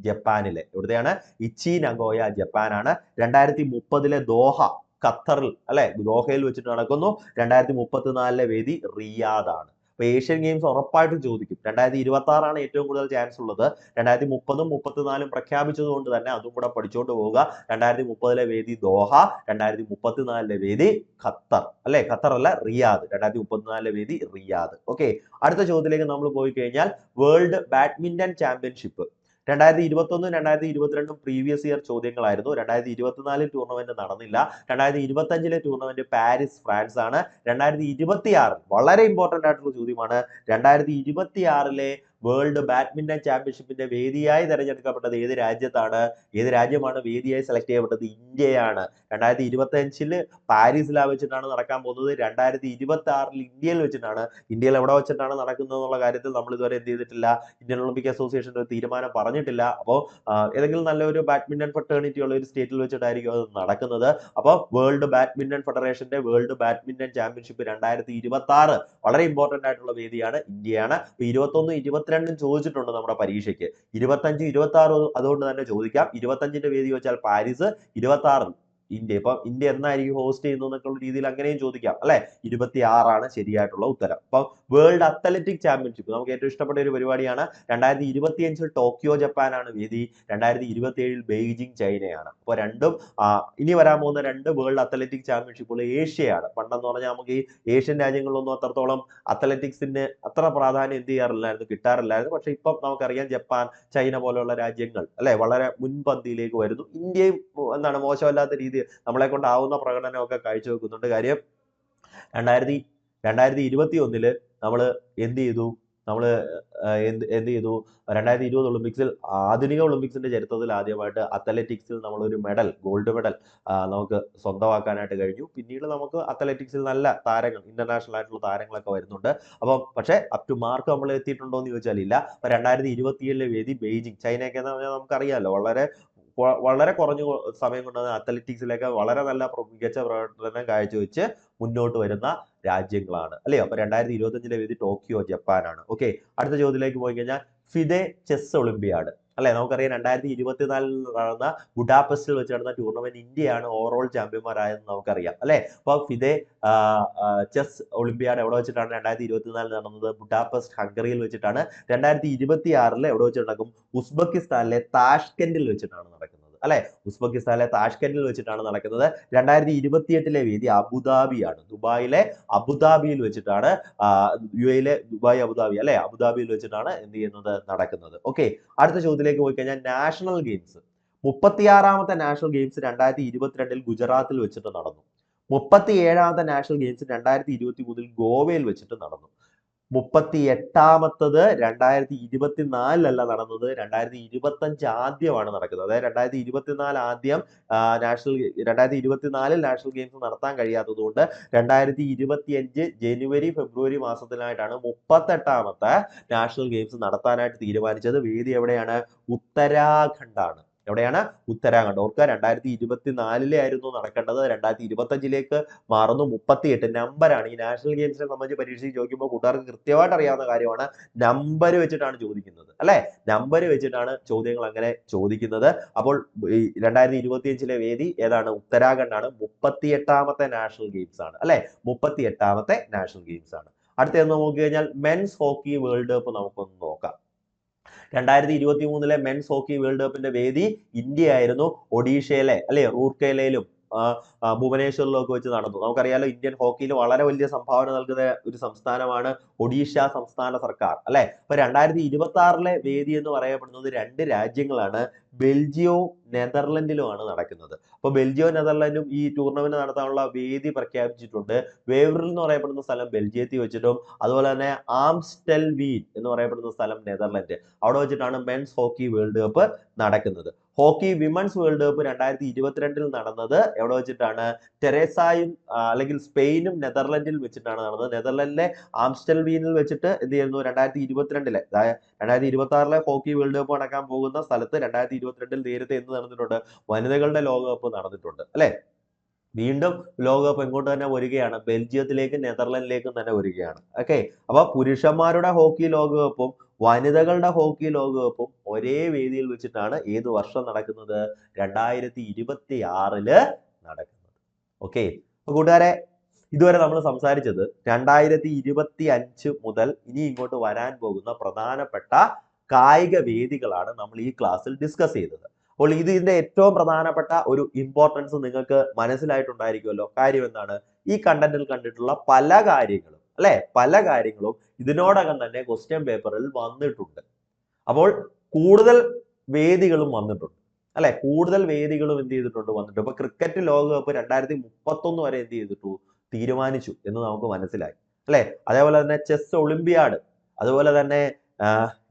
ജപ്പാനിലെ. എവിടുത്തെയാണ് ഇച്ചി നഗോയ ജപ്പാനാണ്. രണ്ടായിരത്തി മുപ്പതിലെ ദോഹ ഖത്തറിൽ അല്ലെ? ദോഹയിൽ വെച്ചിട്ട് നടക്കുന്നു. രണ്ടായിരത്തി മുപ്പത്തിനാലിലെ വേദി റിയാദാണ്. അപ്പൊ ഏഷ്യൻ ഗെയിംസ് ഉറപ്പായിട്ടും ചോദിക്കും. രണ്ടായിരത്തി ഇരുപത്തി ആറാണ് ഏറ്റവും കൂടുതൽ ചാൻസ് ഉള്ളത്. രണ്ടായിരത്തി മുപ്പതും മുപ്പത്തിനാലും പ്രഖ്യാപിച്ചത് കൊണ്ട് തന്നെ അതും കൂടെ പഠിച്ചുകൊണ്ട് പോവുക. രണ്ടായിരത്തി മുപ്പതിലെ വേദി ദോഹ രണ്ടായിരത്തി മുപ്പത്തിനാലിലെ വേദി ഖത്തർ അല്ലെ? ഖത്തർ അല്ല റിയാദ്. രണ്ടായിരത്തി മുപ്പത്തിനാലിലെ വേദി റിയാദ്. ഓക്കെ. അടുത്ത ചോദ്യത്തിലേക്ക് നമ്മൾ പോയി കഴിഞ്ഞാൽ വേൾഡ് ബാഡ്മിന്റൺ ചാമ്പ്യൻഷിപ്പ്. രണ്ടായിരത്തി ഇരുപത്തൊന്നും രണ്ടായിരത്തി ഇരുപത്തിരണ്ടും പ്രീവിയസ് ഇയർ ചോദ്യങ്ങളായിരുന്നു. രണ്ടായിരത്തി ഇരുപത്തിനാലിൽ ടൂർണമെന്റ് നടന്നില്ല. രണ്ടായിരത്തി ഇരുപത്തഞ്ചിലെ ടൂർണമെന്റ് പാരീസ് ഫ്രാൻസ് ആണ് രണ്ടായിരത്തി ഇരുപത്തി ആറിൽ വളരെ ഇമ്പോർട്ടന്റ് ആയിട്ടുള്ള ചോദ്യമാണ്. രണ്ടായിരത്തി ഇരുപത്തി ആറിലെ വേൾഡ് ബാഡ്മിന്റൺ ചാമ്പ്യൻഷിപ്പിന്റെ വേദിയായി തെരഞ്ഞെടുക്കപ്പെട്ടത് ഏത് രാജ്യത്താണ്? ഏത് രാജ്യമാണ് വേദിയായി സെലക്ട് ചെയ്യപ്പെട്ടത്? ഇന്ത്യയാണ്. രണ്ടായിരത്തി ഇരുപത്തി അഞ്ചിൽ പാരീസിലാ വെച്ചിട്ടാണ് നടക്കാൻ പോകുന്നത്. രണ്ടായിരത്തി ഇരുപത്തി ആറിൽ ഇന്ത്യയിൽ വെച്ചിട്ടാണ്. ഇന്ത്യയിൽ എവിടെ വെച്ചിട്ടാണ് നടക്കുന്നത് എന്നുള്ള കാര്യത്തിൽ നമ്മൾ ഇതുവരെ എന്ത് ചെയ്തിട്ടില്ല. ഇന്ത്യൻ ഒളിമ്പിക് അസോസിയേഷൻ ഒരു തീരുമാനം പറഞ്ഞിട്ടില്ല. അപ്പോൾ ഏതെങ്കിലും നല്ലൊരു ബാഡ്മിന്റൺ ഫെട്ടേണിറ്റി ഉള്ള ഒരു സ്റ്റേറ്റിൽ വെച്ചിട്ടായിരിക്കും അത് നടക്കുന്നത്. അപ്പോൾ വേൾഡ് ബാഡ്മിന്റൺ ഫെഡറേഷന്റെ വേൾഡ് ബാഡ്മിന്റൺ ചാമ്പ്യൻഷിപ്പ് രണ്ടായിരത്തി ഇരുപത്തി ആറ് വളരെ ഇമ്പോർട്ടന്റ് ആയിട്ടുള്ള വേദിയാണ്. ഇന്ത്യയാണ്. ഇപ്പൊ ഇരുപത്തൊന്ന് ഇരുപത്തിരണ്ടും ചോദിച്ചിട്ടുണ്ട് നമ്മുടെ പരീക്ഷയ്ക്ക്. ഇരുപത്തഞ്ച് ഇരുപത്തി ആറ് അതുകൊണ്ട് തന്നെ ചോദിക്കാം. ഇരുപത്തഞ്ചിന്റെ വേദി വെച്ചാൽ പാരീസ് ഇരുപത്തി ആറ് ഇന്ത്യ. ഇപ്പൊ ഇന്ത്യ എന്നായിരിക്കും ഹോസ്റ്റ് ചെയ്യുന്നത് എന്നൊക്കെയുള്ള രീതിയിൽ അങ്ങനെയും ചോദിക്കാം അല്ലെ? ഇരുപത്തി ആറാണ് ശരിയായിട്ടുള്ള ഉത്തരം. അപ്പൊ വേൾഡ് അത്ലറ്റിക് ചാമ്പ്യൻഷിപ്പ് നമുക്ക് ഏറ്റവും ഇഷ്ടപ്പെട്ട ഒരു പരിപാടിയാണ്. രണ്ടായിരത്തി ഇരുപത്തി അഞ്ചിൽ ടോക്കിയോ ജപ്പാനാണ് വേദി. രണ്ടായിരത്തി ഇരുപത്തി ഏഴിൽ ബെയ്ജിങ് ചൈനയാണ്. അപ്പോൾ രണ്ടും ഇനി വരാൻ പോകുന്ന രണ്ട് വേൾഡ് അത്ലറ്റിക് ചാമ്പ്യൻഷിപ്പുകൾ ഏഷ്യയാണ്. പണ്ടെന്ന് പറഞ്ഞാൽ നമുക്ക് ഈ ഏഷ്യൻ രാജ്യങ്ങളിലൊന്നും അത്രത്തോളം അത്ലറ്റിക്സിന് അത്ര പ്രാധാന്യം എന്ത് ചെയ്യാറില്ലായിരുന്നു കിട്ടാറില്ലായിരുന്നു. പക്ഷെ ഇപ്പം നമുക്കറിയാം ജപ്പാൻ ചൈന പോലെയുള്ള രാജ്യങ്ങൾ അല്ലെ? വളരെ മുൻപന്തിയിലേക്ക് വരുന്നു. ഇന്ത്യയും എന്താണ് മോശമല്ലാത്ത രീതിയിൽ നമ്മളെ കൊണ്ടാവുന്ന പ്രകടനമൊക്കെ കാഴ്ചവെക്കുന്നുണ്ട് കാര്യം രണ്ടായിരത്തി രണ്ടായിരത്തി ഇരുപത്തി ഒന്നിൽ നമ്മൾ എന്ത് ചെയ്തു? നമ്മൾ എന്ത് എന്ത് ചെയ്തു? രണ്ടായിരത്തി ഇരുപത് ഒളിമ്പിക്സിൽ ആധുനിക ഒളിമ്പിക്സിന്റെ ചരിത്രത്തിൽ ആദ്യമായിട്ട് അത്ലറ്റിക്സിൽ നമ്മളൊരു മെഡൽ ഗോൾഡ് മെഡൽ നമുക്ക് സ്വന്തമാക്കാനായിട്ട് കഴിഞ്ഞു. പിന്നീട് നമുക്ക് അത്ലറ്റിക്സിൽ നല്ല താരങ്ങൾ ഇന്റർനാഷണൽ ആയിട്ടുള്ള താരങ്ങളൊക്കെ വരുന്നുണ്ട്. അപ്പം പക്ഷേ അപ് ടു മാർക്ക് നമ്മൾ എത്തിയിട്ടുണ്ടോ എന്ന് ചോദിച്ചാൽ ഇല്ല അപ്പം രണ്ടായിരത്തി ഇരുപത്തിയേഴിലെ വേദി ബെയ്ജിങ് ചൈനയൊക്കെ എന്ന് പറഞ്ഞാൽ നമുക്കറിയാമല്ലോ വളരെ വളരെ കുറഞ്ഞ സമയം കൊണ്ട് അത്ലറ്റിക്സിലേക്ക് വളരെ നല്ല മികച്ച പ്രകടനം കാഴ്ചവെച്ച് മുന്നോട്ട് വരുന്ന രാജ്യങ്ങളാണ്. അല്ലേ? അപ്പൊ രണ്ടായിരത്തി ഇരുപത്തഞ്ചിലെ വേദി ടോക്കിയോ ജപ്പാനാണ്. ഓക്കെ. അടുത്ത ചോദ്യത്തിലേക്ക് പോയി കഴിഞ്ഞാൽ ഫിദെ ചെസ് ഒളിമ്പിയാഡ്. അല്ലെ? നമുക്കറിയാം രണ്ടായിരത്തി ഇരുപത്തിനാലിൽ നടന്ന ബുഡാപെസ്റ്റിൽ വെച്ച് നടന്ന ടൂർണമെന്റ് ഇന്ത്യയാണ് ഓവറോൾ ചാമ്പ്യന്മാരായെന്ന് നമുക്കറിയാം. അല്ലെ? അപ്പൊ ഫിദെ ചെസ് ഒളിമ്പിയാഡ് എവിടെ വെച്ചിട്ടാണ് രണ്ടായിരത്തി ഇരുപത്തിനാലിൽ നടന്നത്? ബുഡാപെസ്റ്റ് ഹംഗറിയിൽ വെച്ചിട്ടാണ്. രണ്ടായിരത്തി ഇരുപത്തി ആറിൽ എവിടെ വെച്ച് നടക്കും? ഉസ്ബെക്കിസ്ഥാനിലെ താഷ്കെൻഡിൽ വെച്ചിട്ടാണ് അല്ലെ? ഉസ്ബെക്കിസ്ഥാനിലെ താഷ്കെൻഡിൽ വെച്ചിട്ടാണ് നടക്കുന്നത്. രണ്ടായിരത്തി ഇരുപത്തിയെട്ടിലെ വേദി അബുദാബിയാണ്. ദുബായിലെ അബുദാബിയിൽ വെച്ചിട്ടാണ് യു എയിലെ ദുബായ് അബുദാബി അല്ലെ? അബുദാബിയിൽ വെച്ചിട്ടാണ് എന്ത് ചെയ്യുന്നത്? നടക്കുന്നത്. ഓക്കെ അടുത്ത ചോദ്യത്തിലേക്ക് പോയി കഴിഞ്ഞാൽ നാഷണൽ ഗെയിംസ്. മുപ്പത്തിയാറാമത്തെ നാഷണൽ ഗെയിംസ് രണ്ടായിരത്തി ഇരുപത്തിരണ്ടിൽ ഗുജറാത്തിൽ വെച്ചിട്ട് നടന്നു. മുപ്പത്തി ഏഴാമത്തെ നാഷണൽ ഗെയിംസ് രണ്ടായിരത്തി ഇരുപത്തി മൂന്നിൽ ഗോവയിൽ വെച്ചിട്ട് നടന്നു. മുപ്പത്തി എട്ടാമത്തത് രണ്ടായിരത്തി ഇരുപത്തിനാലിലല്ല നടന്നത്. രണ്ടായിരത്തി ഇരുപത്തഞ്ച് ആദ്യമാണ് നടക്കുന്നത്. അതായത് രണ്ടായിരത്തി ഇരുപത്തിനാല് ആദ്യം നാഷണൽ രണ്ടായിരത്തി ഇരുപത്തിനാലിൽ നാഷണൽ ഗെയിംസ് നടത്താൻ കഴിയാത്തത് കൊണ്ട് രണ്ടായിരത്തി ഇരുപത്തിയഞ്ച് ജനുവരി ഫെബ്രുവരി മാസത്തിലായിട്ടാണ് മുപ്പത്തെട്ടാമത്തെ നാഷണൽ ഗെയിംസ് നടത്താനായിട്ട് തീരുമാനിച്ചത്. വേദി എവിടെയാണ്? ഉത്തരാഖണ്ഡാണ്. എവിടെയാണ്? ഉത്തരാഖണ്ഡ്. ഓർക്കുക രണ്ടായിരത്തി ഇരുപത്തിനാലിലെ ആയിരുന്നു നടക്കേണ്ടത്. രണ്ടായിരത്തി ഇരുപത്തഞ്ചിലേക്ക് മാറുന്നു. മുപ്പത്തിയെട്ട്. നമ്പറാണ്. ഈ നാഷണൽ ഗെയിംസിനെ സംബന്ധിച്ച് പരീക്ഷയ്ക്ക് ചോദിക്കുമ്പോൾ കൂട്ടുകാർക്ക് കൃത്യമായിട്ട് അറിയാവുന്ന കാര്യമാണ്. നമ്പർ വെച്ചിട്ടാണ് ചോദിക്കുന്നത്. അല്ലെ? നമ്പർ വെച്ചിട്ടാണ് ചോദ്യങ്ങൾ അങ്ങനെ ചോദിക്കുന്നത്. അപ്പോൾ രണ്ടായിരത്തി ഇരുപത്തിയഞ്ചിലെ വേദി ഏതാണ്? ഉത്തരാഖണ്ഡാണ്. മുപ്പത്തിയെട്ടാമത്തെ നാഷണൽ ഗെയിംസ് ആണ് അല്ലെ? മുപ്പത്തിയെട്ടാമത്തെ നാഷണൽ ഗെയിംസ് ആണ് അടുത്ത നോക്കി കഴിഞ്ഞാൽ മെൻസ് ഹോക്കി വേൾഡ് കപ്പ് നമുക്കൊന്ന് നോക്കാം. രണ്ടായിരത്തി ഇരുപത്തി മൂന്നിലെ മെൻസ് ഹോക്കി വേൾഡ് കപ്പിന്റെ വേദി ഇന്ത്യ ആയിരുന്നു ഒഡീഷയിലെ അല്ലെ റൂർക്കേലയിലും ആ, ആ, ഭുവനേശ്വറിലും ഒക്കെ വെച്ച് നടന്നു. നമുക്കറിയാലോ ഇന്ത്യൻ ഹോക്കിയിൽ വളരെ വലിയ സംഭാവന നൽകുന്ന ഒരു സംസ്ഥാനമാണ് ഒഡീഷ സംസ്ഥാന സർക്കാർ അല്ലെ? അപ്പൊ രണ്ടായിരത്തി ഇരുപത്തി ആറിലെ വേദി എന്ന് പറയപ്പെടുന്നത് രണ്ട് രാജ്യങ്ങളാണ് ബെൽജിയോ നെതർലൻഡിലുമാണ് നടക്കുന്നത്. അപ്പൊ ബെൽജിയോ നെതർലൻഡും ഈ ടൂർണമെന്റ് നടത്താനുള്ള വേദി പ്രഖ്യാപിച്ചിട്ടുണ്ട്. വേവറിൽ എന്ന് പറയപ്പെടുന്ന സ്ഥലം ബെൽജിയത്തിൽ വെച്ചിട്ടും അതുപോലെ തന്നെ ആംസ്റ്റൽ വീൻ എന്ന് പറയപ്പെടുന്ന സ്ഥലം നെതർലൻഡ്. അവിടെ വെച്ചിട്ടാണ് മെൻസ് ഹോക്കി വേൾഡ് കപ്പ് നടക്കുന്നത്. ഹോക്കി വിമൻസ് വേൾഡ് കപ്പ് രണ്ടായിരത്തി ഇരുപത്തിരണ്ടിൽ നടന്നത് എവിടെ വെച്ചിട്ടാണ്? ടെറേസായും അല്ലെങ്കിൽ സ്പെയിനും നെതർലൻഡിൽ വെച്ചിട്ടാണ് നടന്നത്. നെതർലൻഡിലെ ആംസ്റ്റർവീനിൽ വെച്ചിട്ട് എന്ത് ചെയ്യുന്നു? രണ്ടായിരത്തി ഇരുപത്തിരണ്ടിലെ രണ്ടായിരത്തി ഇരുപത്തി ആറിലെ ഹോക്കി വേൾഡ് കപ്പ് നടക്കാൻ പോകുന്ന സ്ഥലത്ത് രണ്ടായിരത്തി ഇരുപത്തിരണ്ടിൽ നേരത്തെ എന്ത് നടന്നിട്ടുണ്ട്? വനിതകളുടെ ലോകകപ്പ് നടന്നിട്ടുണ്ട് അല്ലെ? വീണ്ടും ലോകകപ്പ് എങ്ങോട്ട് തന്നെ വരികയാണ്? ബെൽജിയത്തിലേക്കും നെതർലൻഡിലേക്കും തന്നെ വരികയാണ് ഓക്കെ? അപ്പൊ പുരുഷന്മാരുടെ ഹോക്കി ലോകകപ്പും വനിതകളുടെ ഹോക്കി ലോകകപ്പും ഒരേ വേദിയിൽ വെച്ചിട്ടാണ് ഏത് വർഷം നടക്കുന്നത്? രണ്ടായിരത്തി ഇരുപത്തി ആറിൽ നടക്കുന്നത് ഓക്കെ കൂട്ടുകാരെ ഇതുവരെ നമ്മൾ സംസാരിച്ചത് രണ്ടായിരത്തി ഇരുപത്തി അഞ്ച് മുതൽ ഇനി ഇങ്ങോട്ട് വരാൻ പോകുന്ന പ്രധാനപ്പെട്ട കായിക വേദികളാണ് നമ്മൾ ഈ ക്ലാസ്സിൽ ഡിസ്കസ് ചെയ്തത്. അപ്പോൾ ഇത് ഇതിന്റെ ഏറ്റവും പ്രധാനപ്പെട്ട ഒരു ഇമ്പോർട്ടൻസ് നിങ്ങൾക്ക് മനസ്സിലായിട്ടുണ്ടായിരിക്കുമല്ലോ. കാര്യം എന്താണ്? ഈ കണ്ടന്റിൽ കണ്ടിട്ടുള്ള പല കാര്യങ്ങളും അല്ലെ? പല കാര്യങ്ങളും ഇതിനോടകം തന്നെ ക്വസ്റ്റ്യൻ പേപ്പറിൽ വന്നിട്ടുണ്ട്. അപ്പോൾ കൂടുതൽ വേദികളും വന്നിട്ടുണ്ട്. അല്ലെ? കൂടുതൽ വേദികളും എന്ത് ചെയ്തിട്ടുണ്ട്? വന്നിട്ടുണ്ട്. ഇപ്പൊ ക്രിക്കറ്റ് ലോകകപ്പ് രണ്ടായിരത്തി മുപ്പത്തൊന്ന് വരെ എന്ത് ചെയ്തിട്ടു? തീരുമാനിച്ചു എന്ന് നമുക്ക് മനസ്സിലായി. അല്ലെ? അതേപോലെ തന്നെ ചെസ് ഒളിമ്പിയാഡ് അതുപോലെ തന്നെ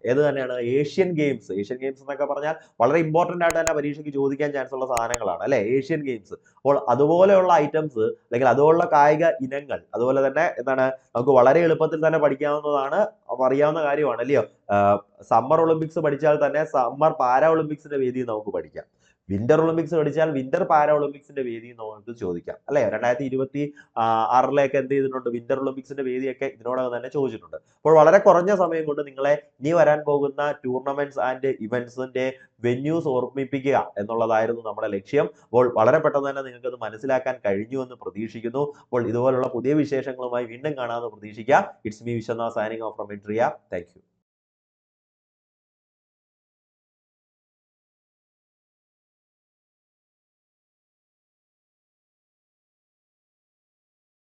ഏത് തന്നെയാണ്? ഏഷ്യൻ ഗെയിംസ് ഏഷ്യൻ ഗെയിംസ് എന്നൊക്കെ പറഞ്ഞാൽ വളരെ ഇമ്പോർട്ടന്റ് ആയിട്ട് തന്നെ പരീക്ഷയ്ക്ക് ചോദിക്കാൻ ചാൻസ് ഉള്ള സാധനങ്ങളാണ് അല്ലെ? ഏഷ്യൻ ഗെയിംസ് അപ്പോൾ അതുപോലെയുള്ള ഐറ്റംസ് അല്ലെങ്കിൽ അതുപോലുള്ള കായിക ഇനങ്ങൾ അതുപോലെ തന്നെ എന്താണ് നമുക്ക് വളരെ എളുപ്പത്തിൽ തന്നെ പഠിക്കാവുന്നതാണ് അറിയാവുന്ന കാര്യമാണ് അല്ലയോ? സമ്മർ ഒളിമ്പിക്സ് പഠിച്ചാൽ തന്നെ സമ്മർ പാരാ ഒളിമ്പിക്സിന്റെ വേദി നമുക്ക് പഠിക്കാം. വിന്റർ ഒളിമ്പിക്സ് പഠിച്ചാൽ വിന്റർ പാരാ ഒളിമ്പിക്സിന്റെ വേദി നമുക്ക് ചോദിക്കാം. അല്ലെ? രണ്ടായിരത്തി ഇരുപത്തി ആറിലേക്ക് എന്ത് ചെയ്തിട്ടുണ്ട്? വിന്റർ ഒളിമ്പിക്സിന്റെ വേദിയൊക്കെ ഇതിനോടകം തന്നെ ചോദിച്ചിട്ടുണ്ട്. അപ്പോൾ വളരെ കുറഞ്ഞ സമയം കൊണ്ട് നിങ്ങളെ ഇനി വരാൻ പോകുന്ന ടൂർണമെന്റ്സ് ആൻഡ് ഇവന്റ്സിന്റെ വെന്യൂസ് ഓർമ്മിപ്പിക്കുക എന്നുള്ളതായിരുന്നു നമ്മുടെ ലക്ഷ്യം. അപ്പോൾ വളരെ പെട്ടെന്ന് തന്നെ നിങ്ങൾക്ക് അത് മനസ്സിലാക്കാൻ കഴിഞ്ഞു എന്ന് പ്രതീക്ഷിക്കുന്നു. അപ്പോൾ ഇതുപോലുള്ള പുതിയ വിശേഷങ്ങളുമായി വീണ്ടും കാണാമെന്ന് പ്രതീക്ഷിക്കാം it's me Vishwanath signing off from ഇൻട്രിയ thank